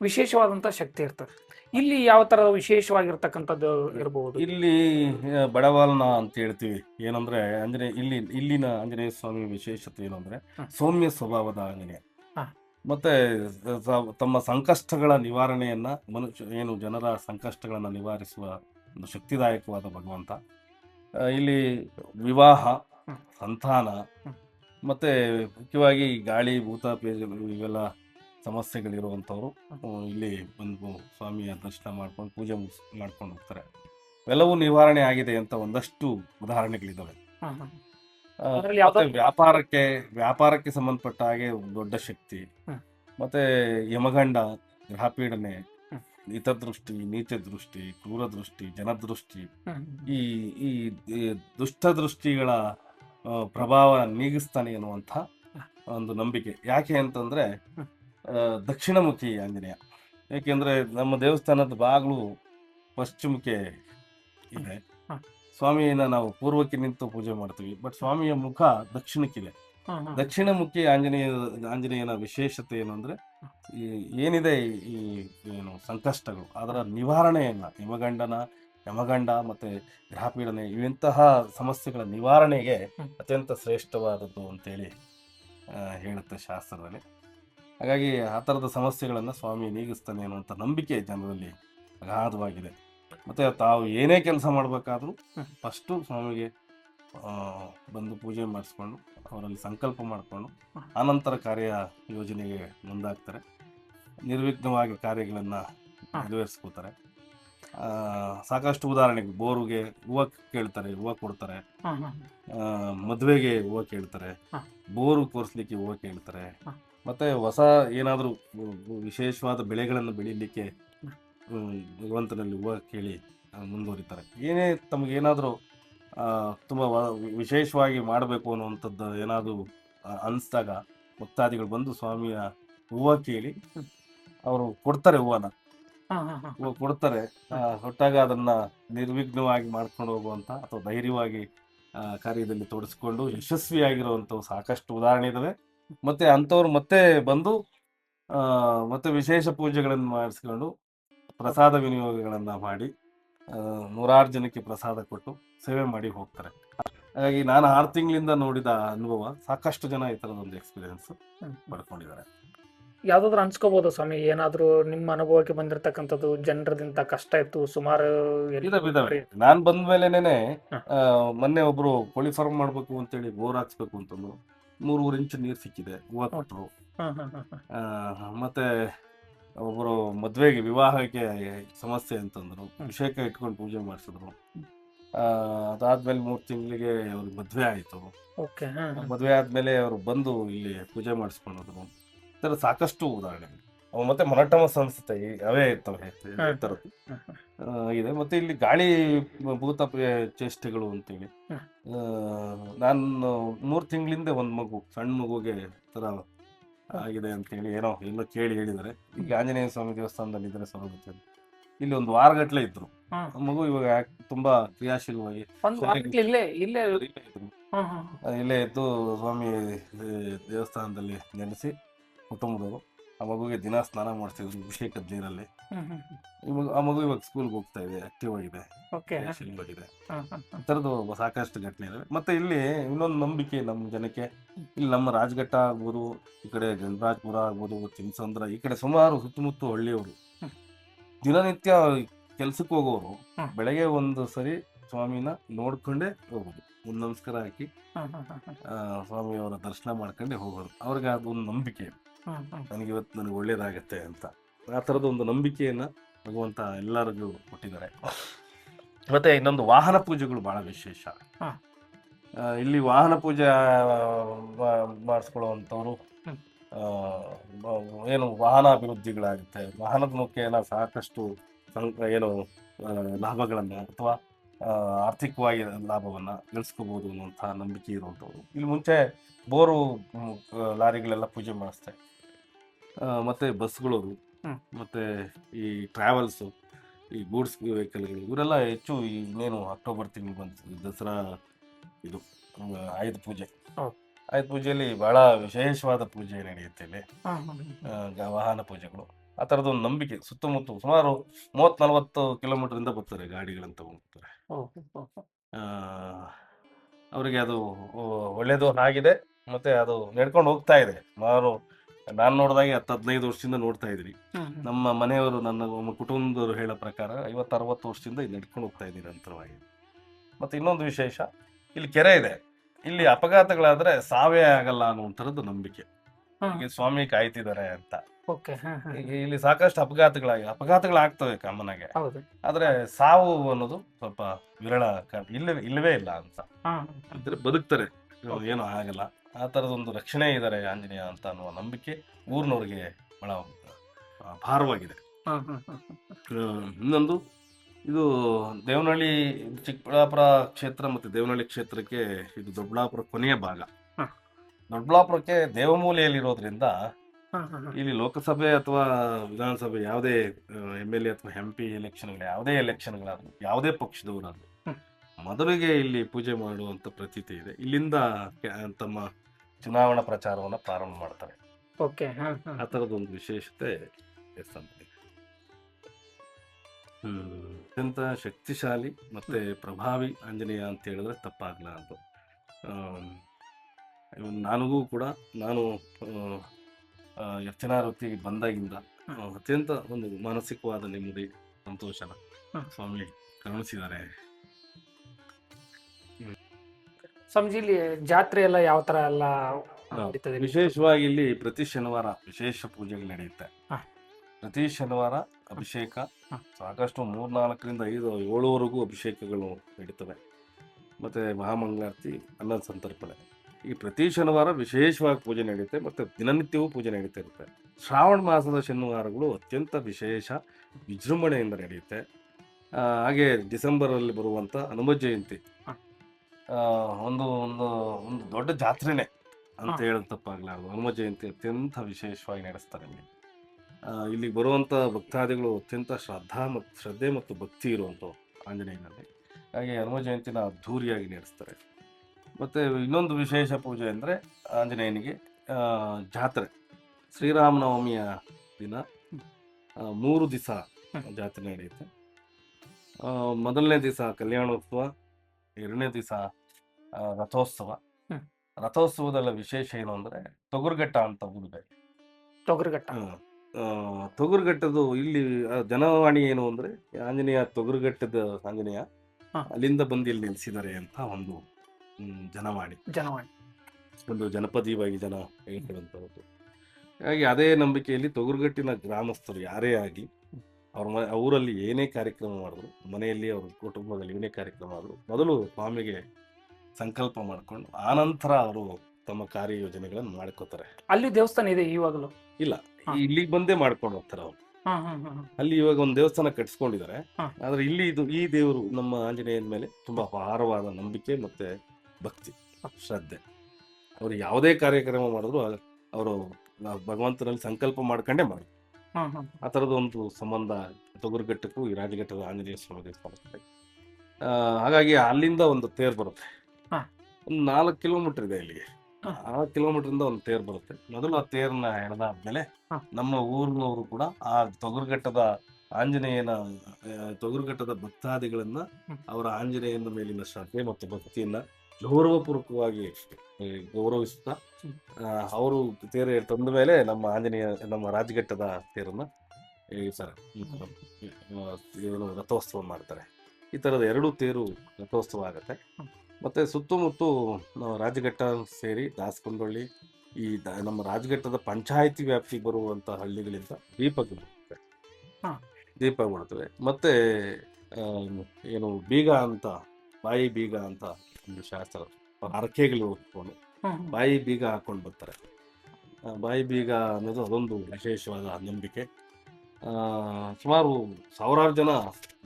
Speaker 1: ವಿಶೇಷವಾದಂತ ಶಕ್ತಿ ಇರ್ತದೆ. ಇಲ್ಲಿ ಯಾವ ತರ ವಿಶೇಷವಾಗಿರ್ತಕ್ಕಂಥದ್ದು ಇರಬಹುದು
Speaker 2: ಇಲ್ಲಿ ಬಡವಾಲ್ನ ಅಂತ ಹೇಳ್ತೀವಿ. ಏನಂದ್ರೆ ಆಂಜನೇಯ ಇಲ್ಲಿ ಇಲ್ಲಿನ ಆಂಜನೇಯ ಸ್ವಾಮಿ ವಿಶೇಷತೆ ಏನು ಅಂದ್ರೆ ಸೌಮ್ಯ ಸ್ವಭಾವದ ಆಂಜನೇಯ. ಮತ್ತೆ ತಮ್ಮ ಸಂಕಷ್ಟಗಳ ನಿವಾರಣೆಯನ್ನ ಮನುಷ್ಯ ಏನು ಜನರ ಸಂಕಷ್ಟಗಳನ್ನ ನಿವಾರಿಸುವ ಒಂದು ಶಕ್ತಿದಾಯಕವಾದ ಭಗವಂತ. ಇಲ್ಲಿ ವಿವಾಹ ಸಂತಾನ. ಮತ್ತೆ ಮುಖ್ಯವಾಗಿ ಗಾಳಿ ಭೂತ ಪೇಜಗಳು ಇವೆಲ್ಲ ಸಮಸ್ಯೆಗಳಿರುವಂಥವ್ರು ಇಲ್ಲಿ ಬಂದು ಸ್ವಾಮಿಯ ದರ್ಶನ ಮಾಡ್ಕೊಂಡು ಪೂಜೆ ಮುಗಿಸ್ ಮಾಡ್ಕೊಂಡು ಹೋಗ್ತಾರೆ ಎಲ್ಲವೂ ನಿವಾರಣೆ ಆಗಿದೆ ಅಂತ ಒಂದಷ್ಟು ಉದಾಹರಣೆಗಳಿದ್ದಾವೆ ವ್ಯಾಪಾರಕ್ಕೆ ವ್ಯಾಪಾರಕ್ಕೆ ಸಂಬಂಧಪಟ್ಟ ಹಾಗೆ ದೊಡ್ಡ ಶಕ್ತಿ. ಮತ್ತೆ ಯಮಗಂಡ ಗ್ರಹಪೀಡನೆ. ಹಿತದೃಷ್ಟಿ ನೀಚ ದೃಷ್ಟಿ ಕ್ರೂರ ದೃಷ್ಟಿ ಜನದೃಷ್ಟಿ ಈ ಈ ದುಷ್ಟದೃಷ್ಟಿಗಳ ದುಷ್ಟ ದೃಷ್ಟಿಗಳ ಪ್ರಭಾವ ನೀಗಿಸ್ತಾನೆ ಅನ್ನುವಂತ ಒಂದು ನಂಬಿಕೆ. ಯಾಕೆ ಅಂತಂದ್ರೆ ದಕ್ಷಿಣಮುಖಿ ಆಂಜನೇಯ. ಯಾಕೆಂದ್ರೆ ನಮ್ಮ ದೇವಸ್ಥಾನದ ಬಾಗಿಲು ಪಶ್ಚಿಮಕ್ಕೆ ಇದೆ. ಸ್ವಾಮಿಯನ್ನ ನಾವು ಪೂರ್ವಕ್ಕೆ ನಿಂತು ಪೂಜೆ ಮಾಡ್ತೀವಿ. ಬಟ್ ಸ್ವಾಮಿಯ ಮುಖ ದಕ್ಷಿಣಕ್ಕಿದೆ. ದಕ್ಷಿಣಮುಖಿ ಆಂಜನೇಯ ಆಂಜನೇಯನ ವಿಶೇಷತೆ ಏನು ಅಂದ್ರೆ ಈ ಏನಿದೆ ಈ ಏನು ಸಂಕಷ್ಟಗಳು ಅದರ ನಿವಾರಣೆಯನ್ನ ಯಮಗಂಡನ ಯಮಗಂಡ ಮತ್ತೆ ಗ್ರಹಪೀಡನೆ ಇವಂತಹ ಸಮಸ್ಯೆಗಳ ನಿವಾರಣೆಗೆ ಅತ್ಯಂತ ಶ್ರೇಷ್ಠವಾದದ್ದು ಅಂತೇಳಿ ಹೇಳುತ್ತೆ ಶಾಸ್ತ್ರದಲ್ಲಿ. ಹಾಗಾಗಿ ಆ ಥರದ ಸಮಸ್ಯೆಗಳನ್ನು ಸ್ವಾಮಿ ನೀಗಿಸ್ತಾನೆ ಅನ್ನುವಂಥ ನಂಬಿಕೆ ಜನರಲ್ಲಿ ಅಗಾಧವಾಗಿದೆ. ಮತ್ತೆ ತಾವು ಏನೇ ಕೆಲಸ ಮಾಡಬೇಕಾದ್ರೂ. ಫಸ್ಟು ಸ್ವಾಮಿಗೆ ಬಂದು ಪೂಜೆ ಮಾಡಿಸ್ಕೊಂಡು ಅವರಲ್ಲಿ ಸಂಕಲ್ಪ ಮಾಡಿಕೊಂಡು
Speaker 1: ಅನಂತರ
Speaker 2: ಆನಂತರ ಕಾರ್ಯ ಯೋಜನೆಗೆ ಮುಂದಾಗ್ತಾರೆ. ನಿರ್ವಿಘ್ನವಾಗಿ ಕಾರ್ಯಗಳನ್ನು. ನೆರವೇರಿಸ್ಕೋತಾರೆ ಸಾಕಷ್ಟು ಉದಾಹರಣೆಗೆ ಬೋರುಗೆ ಹೂವು ಕೇಳ್ತಾರೆ ಹೂವ ಕೊಡ್ತಾರೆ. ಮದುವೆಗೆ ಹೂವ ಕೇಳ್ತಾರೆ. ಬೋರು ಕೋರ್ಸ್ಲಿಕ್ಕೆ ಹೂವ ಕೇಳ್ತಾರೆ. ಮತ್ತೆ ಹೊಸ ಏನಾದರೂ ವಿಶೇಷವಾದ ಬೆಳೆಗಳನ್ನು ಬೆಳೀಲಿಕ್ಕೆ ಭಗವಂತನಲ್ಲಿ ಹೂವು ಕೇಳಿ ಮುಂದುವರಿತಾರೆ. ಏನೇ ತಮಗೇನಾದರೂ ತುಂಬ ವಿಶೇಷವಾಗಿ ಮಾಡಬೇಕು ಅನ್ನುವಂಥದ್ದು ಏನಾದರೂ ಅನಿಸ್ದಾಗ ಭಕ್ತಾದಿಗಳು ಬಂದು ಸ್ವಾಮಿಯ ಹೂವು ಕೇಳಿ ಅವರು ಕೊಡ್ತಾರೆ ಹೂವನ. ಹೂವು ಕೊಡ್ತಾರೆ. ಹೊಟ್ಟಾಗ ಕೊಟ್ಟಾಗ ಅದನ್ನ ನಿರ್ವಿಘ್ನವಾಗಿ ಮಾಡ್ಕೊಂಡು ಹೋಗುವಂತ ಅಥವಾ ಧೈರ್ಯವಾಗಿ ಕಾರ್ಯದಲ್ಲಿ ತೊಡಸ್ಕೊಂಡು ಯಶಸ್ವಿಯಾಗಿರುವಂಥವು ಸಾಕಷ್ಟು ಉದಾಹರಣೆ ಇದಾವೆ. ಮತ್ತೆ ಅಂಥವ್ರು ಮತ್ತೆ ಬಂದು ಮತ್ತೆ ವಿಶೇಷ ಪೂಜೆಗಳನ್ನು ಮಾಡಿಸ್ಕೊಂಡು ಪ್ರಸಾದ ವಿನಿಯೋಗಗಳನ್ನ ಮಾಡಿ ನೂರಾರು ಜನಕ್ಕೆ ಪ್ರಸಾದ ಕೊಟ್ಟು ಸೇವೆ ಮಾಡಿ ಹೋಗ್ತಾರೆ. ಹಾಗಾಗಿ ನಾನು ಆರು ತಿಂಗಳಿಂದ ನೋಡಿದ ಅನುಭವ ಸಾಕಷ್ಟು ಜನ ಈ ಥರದೊಂದು ಎಕ್ಸ್ಪೀರಿಯನ್ಸ್. ಪಡ್ಕೊಂಡಿದ್ದಾರೆ.
Speaker 1: ಯಾವ್ದಾದ್ರು ಅನ್ಸ್ಕೋಬಹುದು ಸ್ವಾಮಿ? ಏನಾದರೂ ನಿಮ್ಮ ಅನುಭವಕ್ಕೆ ಬಂದಿರತಕ್ಕಂಥದ್ದು ಜನರದಿಂದ ಕಷ್ಟ ಇತ್ತು ಸುಮಾರು
Speaker 2: ನಾನ್ ಬಂದ ಮೇಲೆನೆ. ಮೊನ್ನೆ ಒಬ್ರು ಕೋಳಿ ಫಾರ್ಮ್ ಮಾಡ್ಬೇಕು ಅಂತೇಳಿ ಬೋರ್ ಹಾಕ್ಸ್ಬೇಕು ಅಂತಂದು ಮೂರುವರೆ ಇಂಚು ನೀರು ಸಿಕ್ಕಿದೆ ಹೂವು. ಆ, ಮತ್ತೆ ಒಬ್ಬರು ಮದುವೆಗೆ ವಿವಾಹಕ್ಕೆ ಸಮಸ್ಯೆ ಅಂತಂದ್ರು. ಅಭಿಷೇಕ ಇಟ್ಕೊಂಡು ಪೂಜೆ ಮಾಡಿಸಿದ್ರು. ಆ, ಅದಾದ್ಮೇಲೆ ಮೂರು ತಿಂಗಳಿಗೆ ಅವ್ರಿಗೆ ಮದ್ವೆ ಆಯ್ತು.
Speaker 1: ಓಕೆ
Speaker 2: ಮದುವೆ ಆದ್ಮೇಲೆ ಅವರು ಬಂದು ಇಲ್ಲಿ ಪೂಜೆ ಮಾಡಿಸ್ಕೊಂಡ್ರು ಈ ಥರ ಸಾಕಷ್ಟು ಉದಾಹರಣೆ. ಅವು ಮತ್ತೆ ಮರಾಠಮ ಸಂಸ್ಥೆ ಅವೇ ಇರ್ತವೆ ಇದೆ. ಮತ್ತೆ ಇಲ್ಲಿ ಗಾಳಿ ಭೂತ ಚೇಷ್ಟೆಗಳು ಅಂತೇಳಿ. ನಾನು ಮೂರು ತಿಂಗಳಿಂದ ಒಂದು ಮಗು ಸಣ್ಣ ಮಗುಗೆ ತರ ಆಗಿದೆ ಅಂತೇಳಿ ಏನೋ ಎಲ್ಲೋ ಕೇಳಿ ಹೇಳಿದರೆ ಈಗ ಆಂಜನೇಯ ಸ್ವಾಮಿ ದೇವಸ್ಥಾನದಲ್ಲಿ ಇದ್ರೆ ಸೌಲಭ್ಯ ಇಲ್ಲಿ ಒಂದು ವಾರಗಟ್ಲೆ ಇದ್ರು. ಮಗು ಇವಾಗ ಆಕ್- ತುಂಬಾ ಕ್ರಿಯಾಶೀಲವಾಗಿ
Speaker 1: ಒಂದು ವಾರಕ್ಕೆ ಇಲ್ಲೇ ಇಲ್ಲೇ
Speaker 2: ಇಲ್ಲೇ ಇದ್ರು. ಇದ್ದು ಸ್ವಾಮಿ ಈ ದೇವಸ್ಥಾನದಲ್ಲಿ ನೆನೆಸಿ ಕುಟುಂಬದವರು ಆ ಮಗುಗೆ ದಿನ ಸ್ನಾನ ಮಾಡಿಸಿದ್ರು ಅಭಿಷೇಕದ ನೀರಲ್ಲಿ. ಮಗು- ಆ ಮಗು ಇವಾಗ ಸ್ಕೂಲ್ಗೆ ಹೋಗ್ತಾ ಇದೆ ಆಕ್ಟಿವ್ ಆಗಿದೆ
Speaker 1: ಓಕೆ. ಆಗಿದೆ
Speaker 2: ಆ ಥರದ್ದು ಸಾಕಷ್ಟು ಘಟನೆ ಇದಾವೆ ಮತ್ತೆ ಇಲ್ಲಿ ಇನ್ನೊಂದು ನಂಬಿಕೆ ನಮ್ಮ ಜನಕ್ಕೆ. ಇಲ್ಲಿ ನಮ್ಮ ರಾಜಘಟ್ಟ ಆಗ್ಬೋದು ಈ ಕಡೆ ಗಣರಾಜ್ಪುರ ಆಗ್ಬೋದು ಚಿನ್ಸಂದ್ರ ಈ ಕಡೆ ಸುಮಾರು ಸುತ್ತಮುತ್ತ ಹಳ್ಳಿಯವರು. ದಿನನಿತ್ಯ ಕೆಲ್ಸಕ್ಕೆ ಹೋಗೋರು. ಬೆಳಗ್ಗೆ ಒಂದು ಸರಿ ಸ್ವಾಮಿನ ನೋಡ್ಕೊಂಡೇ ಹೋಗೋದು. ಒಂದು ನಮಸ್ಕಾರ ಹಾಕಿ ಸ್ವಾಮಿಯವರ ದರ್ಶನ ಮಾಡ್ಕೊಂಡೇ ಹೋಗೋದು ಅವ್ರಿಗೆ ಅದೊಂದು ನಂಬಿಕೆ. ನನಗೆ ಇವತ್ತು ನನಗೆ ಒಳ್ಳೇದಾಗತ್ತೆ ಅಂತ. ಆ ಥರದ ಒಂದು ನಂಬಿಕೆಯನ್ನು ಭಗವಂತ ಎಲ್ಲರಿಗೂ ಕೊಟ್ಟಿದ್ದಾರೆ. ಮತ್ತೆ ಇನ್ನೊಂದು ವಾಹನ ಪೂಜೆಗಳು ಬಹಳ ವಿಶೇಷ. ಇಲ್ಲಿ ವಾಹನ ಪೂಜೆ ಮಾಡಿಸ್ಕೊಳ್ಳುವಂಥವ್ರು. ಏನು ವಾಹನ ಅಭಿವೃದ್ಧಿಗಳಾಗುತ್ತೆ ವಾಹನದ ಮುಖೇನ ಸಾಕಷ್ಟು ಏನು ಲಾಭಗಳನ್ನು ಅಥವಾ ಆರ್ಥಿಕವಾಗಿ ಲಾಭವನ್ನು ಗಳಿಸ್ಕೋಬಹುದು ಅನ್ನುವಂಥ ನಂಬಿಕೆ ಇರುವಂಥವ್ರು. ಇಲ್ಲಿ ಮುಂಚೆ ಬೋರು ಲಾರಿಗಳೆಲ್ಲ ಪೂಜೆ ಮಾಡಿಸ್ತಾರೆ. ಮತ್ತು ಬಸ್ಗಳು. ಮತ್ತೆ ಈ ಟ್ರಾವೆಲ್ಸು ಈ ಗೂಡ್ಸ್ ವೆಹಿಕಲ್ಗಳು ಇವರೆಲ್ಲ ಹೆಚ್ಚು ಇನ್ನೇನು ಅಕ್ಟೋಬರ್ ತಿಂಗಳು ಬಂತು. ದಸರಾ ಇದು ಆಯುಧ ಪೂಜೆ. ಆಯುಧ ಪೂಜೆಯಲ್ಲಿ ಬಹಳ ವಿಶೇಷವಾದ ಪೂಜೆ ನಡೆಯುತ್ತೆ ಇಲ್ಲಿ. ವಾಹನ ಪೂಜೆಗಳು. ಆ ಥರದೊಂದು ನಂಬಿಕೆ ಸುತ್ತಮುತ್ತ ಸುಮಾರು ಮೂವತ್ತು ನಲವತ್ತು ಕಿಲೋಮೀಟರ್ ಇಂದ ಬರ್ತಾರೆ ಗಾಡಿಗಳಂತ ಹೋಗ್ತಾರೆ. ಅವರಿಗೆ ಅದು ಒಳ್ಳೇದು ಆಗಿದೆ ಮತ್ತೆ ಅದು ನಡ್ಕೊಂಡು ಹೋಗ್ತಾ ಇದೆ. ಸುಮಾರು ನಾನು ನೋಡಿದಾಗ ಹತ್ತು ಹದಿನೈದು ವರ್ಷದಿಂದ ನೋಡ್ತಾ ಇದ್ರಿ. ನಮ್ಮ ಮನೆಯವರು ನನ್ನ ಕುಟುಂಬದವರು ಹೇಳೋ ಪ್ರಕಾರ ಐವತ್ತು ಅರವತ್ತು ವರ್ಷದಿಂದ ಇಲ್ಲಿ ನಡ್ಕೊಂಡು ಹೋಗ್ತಾ ಇದ್ದೀನಿ ನಿರಂತರವಾಗಿ. ಮತ್ತೆ ಇನ್ನೊಂದು ವಿಶೇಷ ಇಲ್ಲಿ ಕೆರೆ ಇದೆ. ಇಲ್ಲಿ ಅಪಘಾತಗಳಾದ್ರೆ ಸಾವೇ ಆಗಲ್ಲ ಅನ್ನುವಂಥದ್ದು ನಂಬಿಕೆ. ಸ್ವಾಮಿ ಕಾಯ್ತಿದ್ದಾರೆ ಅಂತ.
Speaker 1: ಓಕೆ.
Speaker 2: ಇಲ್ಲಿ ಸಾಕಷ್ಟು ಅಪಘಾತಗಳಾಗಿ ಅಪಘಾತಗಳಾಗ್ತವೆ ಕಾಮನಾಗೆ. ಆಗಿ
Speaker 1: ಹೌದು.
Speaker 2: ಆದ್ರೆ ಸಾವು ಅನ್ನೋದು ಸ್ವಲ್ಪ ವಿರಳ ಇಲ್ಲವೇ ಇಲ್ಲವೇ ಇಲ್ಲ ಅಂತ. ಬದುಕ್ತಾರೆ. ಏನೂ ಆಗಲ್ಲ. ಆ ಥರದೊಂದು ರಕ್ಷಣೆ ಇದ್ದಾರೆ ಆಂಜನೇಯ ಅಂತ ಅನ್ನುವ ನಂಬಿಕೆ ಊರಿನವ್ರಿಗೆ ಬಹಳ ಭಾರವಾಗಿದೆ ಇನ್ನೊಂದು ಇದು ದೇವನಹಳ್ಳಿ ಚಿಕ್ಕಬಳ್ಳಾಪುರ ಕ್ಷೇತ್ರ ಮತ್ತು ದೇವನಹಳ್ಳಿ ಕ್ಷೇತ್ರಕ್ಕೆ ಇದು ದೊಡ್ಡಬಳ್ಳಾಪುರ ಕೊನೆಯ ಭಾಗ. ದೊಡ್ಡಬಳ್ಳಾಪುರಕ್ಕೆ ದೇವಮೂಲೆಯಲ್ಲಿರೋದ್ರಿಂದ. ಇಲ್ಲಿ ಲೋಕಸಭೆ ಅಥವಾ ವಿಧಾನಸಭೆ ಯಾವುದೇ ಎಂ ಎಲ್ ಎ ಅಥವಾ ಎಂ ಪಿ ಎಲೆಕ್ಷನ್ಗಳು ಯಾವುದೇ ಎಲೆಕ್ಷನ್ಗಳಾದ್ರು ಯಾವುದೇ ಪಕ್ಷದವರಾದ್ರು. ಮೊದಲಿಗೆ ಇಲ್ಲಿ ಪೂಜೆ ಮಾಡುವಂತ ಪ್ರತೀತಿ ಇದೆ ಇಲ್ಲಿಂದ ತಮ್ಮ ಚುನಾವಣಾ ಪ್ರಚಾರವನ್ನು ಪ್ರಾರಂಭ ಮಾಡ್ತಾರೆ
Speaker 1: ಓಕೆ
Speaker 2: ಆ ಥರದೊಂದು ವಿಶೇಷತೆ ದೇವಸ್ಥಾನದಲ್ಲಿ ಅಂತ ಅತ್ಯಂತ ಶಕ್ತಿಶಾಲಿ ಮತ್ತೆ ಪ್ರಭಾವಿ ಆಂಜನೇಯ ಅಂತ ಹೇಳಿದ್ರೆ ತಪ್ಪಾಗಲಾರದು ನನಗೂ ಕೂಡ ನಾನು ವೃತ್ತಿಗೆ ಬಂದಾಗಿಂದ ಅತ್ಯಂತ ಒಂದು ಮಾನಸಿಕವಾದ ನೆಮ್ಮದಿ ಸಂತೋಷನ. ಸ್ವಾಮಿ ಕರುಣಿಸಿದ್ದಾರೆ.
Speaker 1: ಸ್ವಾಮೀಜಿ ಇಲ್ಲಿ ಜಾತ್ರೆ ಎಲ್ಲ ಯಾವ ತರ ಎಲ್ಲ ನಡೀತದೆ
Speaker 2: ವಿಶೇಷವಾಗಿ ಇಲ್ಲಿ ಪ್ರತಿ ಶನಿವಾರ ವಿಶೇಷ ಪೂಜೆಗಳು ನಡೆಯುತ್ತೆ.
Speaker 1: ಹ.
Speaker 2: ಪ್ರತಿ ಶನಿವಾರ ಅಭಿಷೇಕ
Speaker 1: ಸಾಕಷ್ಟು
Speaker 2: ಸಾಕಷ್ಟು ಮೂರ್ನಾಲ್ಕರಿಂದ ಐದು ಏಳುವರೆಗೂ ಅಭಿಷೇಕಗಳು ನಡೀತವೆ. ಮತ್ತೆ ಮಹಾಮಂಗಳಾರತಿ ಅನ್ನ ಸಂತರ್ಪಣೆ. ಈ ಪ್ರತಿ ಶನಿವಾರ ವಿಶೇಷವಾಗಿ ಪೂಜೆ ನಡೆಯುತ್ತೆ ಮತ್ತೆ ದಿನನಿತ್ಯವೂ ಪೂಜೆ ನಡೀತಾ ಇರುತ್ತೆ. ಶ್ರಾವಣ ಮಾಸದ ಶನಿವಾರಗಳು ಅತ್ಯಂತ ವಿಶೇಷ ವಿಜೃಂಭಣೆಯಿಂದ ನಡೆಯುತ್ತೆ. ಆ, ಹಾಗೆ ಡಿಸೆಂಬರಲ್ಲಿ ಬರುವಂತ ಹನುಮ ಜಯಂತಿ.
Speaker 1: ಹ.
Speaker 2: ಆ, ಒಂದು ಒಂದು ಒಂದು ದೊಡ್ಡ ಜಾತ್ರೆನೇ ಅಂತ. ಹೇಳೋದು ತಪ್ಪಾಗ್ಲಾರ್ದು ಹನುಮ ಜಯಂತಿ ಅತ್ಯಂತ ವಿಶೇಷವಾಗಿ ನಡೆಸ್ತಾರೆ ಇಲ್ಲಿ ಆ, ಇಲ್ಲಿಗೆ ಬರುವಂತ ಭಕ್ತಾದಿಗಳು ಅತ್ಯಂತ ಶ್ರದ್ಧಾ ಮತ್ತು ಶ್ರದ್ಧೆ ಮತ್ತು ಭಕ್ತಿ ಇರುವಂಥವು ಆಂಜನೇಯನಲ್ಲಿ. ಹಾಗೆ ಹನುಮ ಜಯಂತಿನ ಅದ್ಧೂರಿಯಾಗಿ ನಡೆಸ್ತಾರೆ. ಮತ್ತೆ ಇನ್ನೊಂದು ವಿಶೇಷ ಪೂಜೆ ಅಂದರೆ ಆಂಜನೇಯನಿಗೆ ಆ, ಜಾತ್ರೆ. ಶ್ರೀರಾಮನವಮಿಯ ದಿನ ಆ, ಮೂರು ದಿವಸ ಜಾತ್ರೆ ನಡೆಯುತ್ತೆ. ಆ, ಮೊದಲನೇ ದಿವಸ ಕಲ್ಯಾಣೋತ್ಸವ ಎರಡನೇ ದಿವಸ ರಥೋತ್ಸವ. ರಥೋತ್ಸವದಲ್ಲ ವಿಶೇಷ ಏನು ಅಂದ್ರೆ ತೊಗರುಘಟ್ಟ ಅಂತ ಊರಿದೆ
Speaker 1: ತೊಗರುಘಟ್ಟ.
Speaker 2: ಆ, ಇಲ್ಲಿ ಜನವಾಣಿ ಏನು ಅಂದ್ರೆ ಆಂಜನೇಯ ತೊಗರುಗಟ್ಟದ ಆಂಜನೇಯ ಅಲ್ಲಿಂದ ಬಂದು ಇಲ್ಲಿ ನಿಲ್ಸಿದ್ದಾರೆ ಅಂತ ಒಂದು ಜನವಾಣಿ.
Speaker 1: ಜನವಾಣಿ.
Speaker 2: ಒಂದು ಜನಪದೀಯವಾಗಿ ಜನ ಹೇಳ್ತಿರುವಂತಹದ್ದು ಹಾಗೆ ಅದೇ ನಂಬಿಕೆಯಲ್ಲಿ ತೊಗರುಗಟ್ಟಿನ ಗ್ರಾಮಸ್ಥರು ಯಾರೇ ಆಗಲಿ ಅವ್ರ ಮನೆ ಊರಲ್ಲಿ ಏನೇ ಕಾರ್ಯಕ್ರಮ ಮಾಡಿದ್ರು ಮನೆಯಲ್ಲಿ ಅವ್ರ ಕುಟುಂಬದಲ್ಲಿ ಏನೇ ಕಾರ್ಯಕ್ರಮ ಮಾಡಿದ್ರು ಮೊದಲು ಸ್ವಾಮಿಗೆ ಸಂಕಲ್ಪ ಮಾಡಿಕೊಂಡು ಆನಂತರ ಅವರು ತಮ್ಮ ಕಾರ್ಯ ಯೋಜನೆಗಳನ್ನು ಮಾಡ್ಕೋತಾರೆ
Speaker 1: ಅಲ್ಲಿ ದೇವಸ್ಥಾನ ಇದೆ ಇವಾಗಲೂ
Speaker 2: ಇಲ್ಲ. ಇಲ್ಲಿಗೆ ಬಂದೇ ಮಾಡ್ಕೊಂಡು ಹೋಗ್ತಾರೆ ಅವ್ರು. ಅಲ್ಲಿ ಇವಾಗ ಒಂದು ದೇವಸ್ಥಾನ ಕಟ್ಸ್ಕೊಂಡಿದ್ದಾರೆ. ಆದ್ರೆ ಇಲ್ಲಿ ಇದು ಈ ದೇವರು ನಮ್ಮ ಆಂಜನೇಯನ ಮೇಲೆ ತುಂಬಾ ಅಪಾರವಾದ ನಂಬಿಕೆ ಮತ್ತೆ ಭಕ್ತಿ ಶ್ರದ್ಧೆ ಅವರು ಯಾವುದೇ ಕಾರ್ಯಕ್ರಮ ಮಾಡಿದ್ರು ಅವರು ಭಗವಂತನಲ್ಲಿ ಸಂಕಲ್ಪ ಮಾಡ್ಕೊಂಡೇ ಮಾಡಿ
Speaker 1: ಹಾ ಹಾ
Speaker 2: ಆ ಥರದ ಒಂದು ಸಂಬಂಧ ತೊಗರುಘಟ್ಟಕ್ಕೂ ಈ ರಾಜಘಟ್ಟದ ಆಂಜನೇಯ ಸ್ವಾಮಿ ದೇವಸ್ಥಾನಕ್ಕೆ. ಆ, ಹಾಗಾಗಿ ಅಲ್ಲಿಂದ ಒಂದು ತೇರು ಬರುತ್ತೆ. ಒಂದು ನಾಲ್ಕು ಕಿಲೋಮೀಟರ್ ಇದೆ ಇಲ್ಲಿಗೆ
Speaker 1: ಆ
Speaker 2: ನಾಲ್ಕು ಕಿಲೋಮೀಟರ್ ಇಂದ ಒಂದು ತೇರು ಬರುತ್ತೆ. ಮೊದಲು ಆ ತೇರನ್ನ ಎಳೆದಾದ್ಮೇಲೆ. ನಮ್ಮ ಊರಿನವರು ಕೂಡ ಆ ತೊಗರುಘಟ್ಟದ ಆಂಜನೇಯನ ತೊಗರುಘಟ್ಟದ ಭಕ್ತಾದಿಗಳನ್ನ ಅವರ ಆಂಜನೇಯನ ಮೇಲಿನ ಶ್ರದ್ಧೆ ಮತ್ತು ಭಕ್ತಿಯನ್ನ ಗೌರವಪೂರ್ವಕವಾಗಿ ಗೌರವಿಸುತ್ತಾ ಗೌರವಿಸ್ತಾ ಅವರು ತೇರು ತಂದ ಮೇಲೆ ನಮ್ಮ ಆಂಜನೇಯ ನಮ್ಮ ರಾಜಘಟ್ಟದ ತೇರನ್ನ ಈ ಸರ ರಥೋತ್ಸವ ಮಾಡ್ತಾರೆ ಈ ಥರದ ಎರಡು ತೇರು ರಥೋತ್ಸವ ಆಗುತ್ತೆ. ಮತ್ತೆ ಸುತ್ತಮುತ್ತ ನಾವು ರಾಜಘಟ್ಟ ಸೇರಿ ದಾಸಕೊಂಡೊಳ್ಳಿ ಈ ದ- ನಮ್ಮ ರಾಜಘಟ್ಟದ ಪಂಚಾಯಿತಿ ವ್ಯಾಪ್ತಿಗೆ ಬರುವಂತ ಹಳ್ಳಿಗಳಿಂದ ದೀಪಗಳು. ದೀಪ ಬಿಡ್ತವೆ ಮತ್ತೆ ಏನು ಬೀಗ ಅಂತ ಬಾಯಿ ಬೀಗ ಅಂತ ಒಂದು ಶಾಸ್ತ್ರ ಹರಕೆಗಳು ಹೊತ್ಕೊಂಡು. ಬಾಯಿ ಬೀಗ ಹಾಕೊಂಡು ಬರ್ತಾರೆ ಬಾಯಿ ಬೀಗ ಅನ್ನೋದು ಅದೊಂದು ವಿಶೇಷವಾದ ನಂಬಿಕೆ ಸುಮಾರು ಸಾವಿರಾರು ಜನ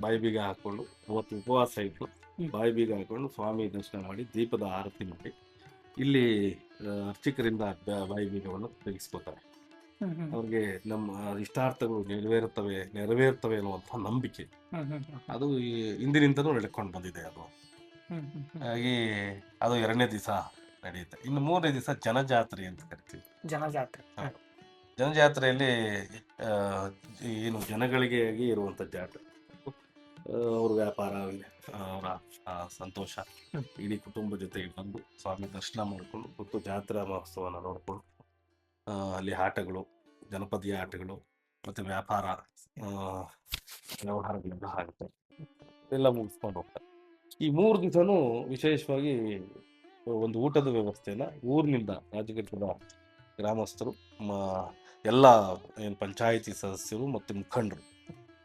Speaker 2: ಬಾಯಿ ಬೀಗ ಹಾಕೊಂಡು ಅವತ್ತು ಉಪವಾಸ ಇಟ್ಟು ಬಾಯಿ ಬೀಗ ಹಾಕೊಂಡು ಸ್ವಾಮಿ ದರ್ಶನ ಮಾಡಿ ದೀಪದ ಆರತಿ ಮಾಡಿ ಇಲ್ಲಿ ಅರ್ಚಕರಿಂದ ಬಾಯಿ ಬೀಗವನ್ನು ತೆಗೆಸ್ಕೋತಾರೆ. ಅವ್ರಿಗೆ ನಮ್ಮ ಇಷ್ಟಾರ್ಥಗಳು ನೆರವೇರುತ್ತವೆ ನೆರವೇರುತ್ತವೆ ಅನ್ನುವಂಥ ನಂಬಿಕೆ. ಅದು ಈ ಹಿಂದಿನಿಂದಲೂ ನಡ್ಕೊಂಡು ಬಂದಿದೆ ಅದು. ಹಾಗಾಗಿ ಅದು ಎರಡನೇ ದಿವಸ ನಡೆಯುತ್ತೆ. ಇನ್ನು ಮೂರನೇ ದಿವಸ ಜನಜಾತ್ರೆ ಅಂತ ಕರಿತೀವಿ.
Speaker 1: ಜನಜಾತ್ರೆ.
Speaker 2: ಜನಜಾತ್ರೆಯಲ್ಲಿ ಏನು ಜನಗಳಿಗೆ ಆಗಿ ಇರುವಂತ ಜಾತ್ರೆ. ಅವ್ರ ವ್ಯಾಪಾರ ಅವರ ಸಂತೋಷ. ಇಡೀ ಕುಟುಂಬ ಜೊತೆಗೆ ಬಂದು ಸ್ವಾಮಿ ದರ್ಶನ ಮಾಡಿಕೊಂಡು ಮತ್ತು ಜಾತ್ರಾ ಮಹೋತ್ಸವನ ನೋಡಿಕೊಂಡು ಅಲ್ಲಿ ಆಟಗಳು ಜನಪದೀಯ ಆಟಗಳು ಮತ್ತು ವ್ಯಾಪಾರ ವ್ಯವಹಾರಗಳೆಲ್ಲ ಆಗುತ್ತೆ. ಎಲ್ಲ ಮುಗಿಸ್ಕೊಂಡು ಹೋಗ್ತಾರೆ. ಈ ಮೂರು ದಿವಸನೂ ವಿಶೇಷವಾಗಿ ಒಂದು ಊಟದ ವ್ಯವಸ್ಥೆನ ಊರಿನಿಂದ ರಾಜಕೀಯದ ಗ್ರಾಮಸ್ಥರು ಎಲ್ಲ ಏನು ಪಂಚಾಯಿತಿ ಸದಸ್ಯರು ಮತ್ತು ಮುಖಂಡರು,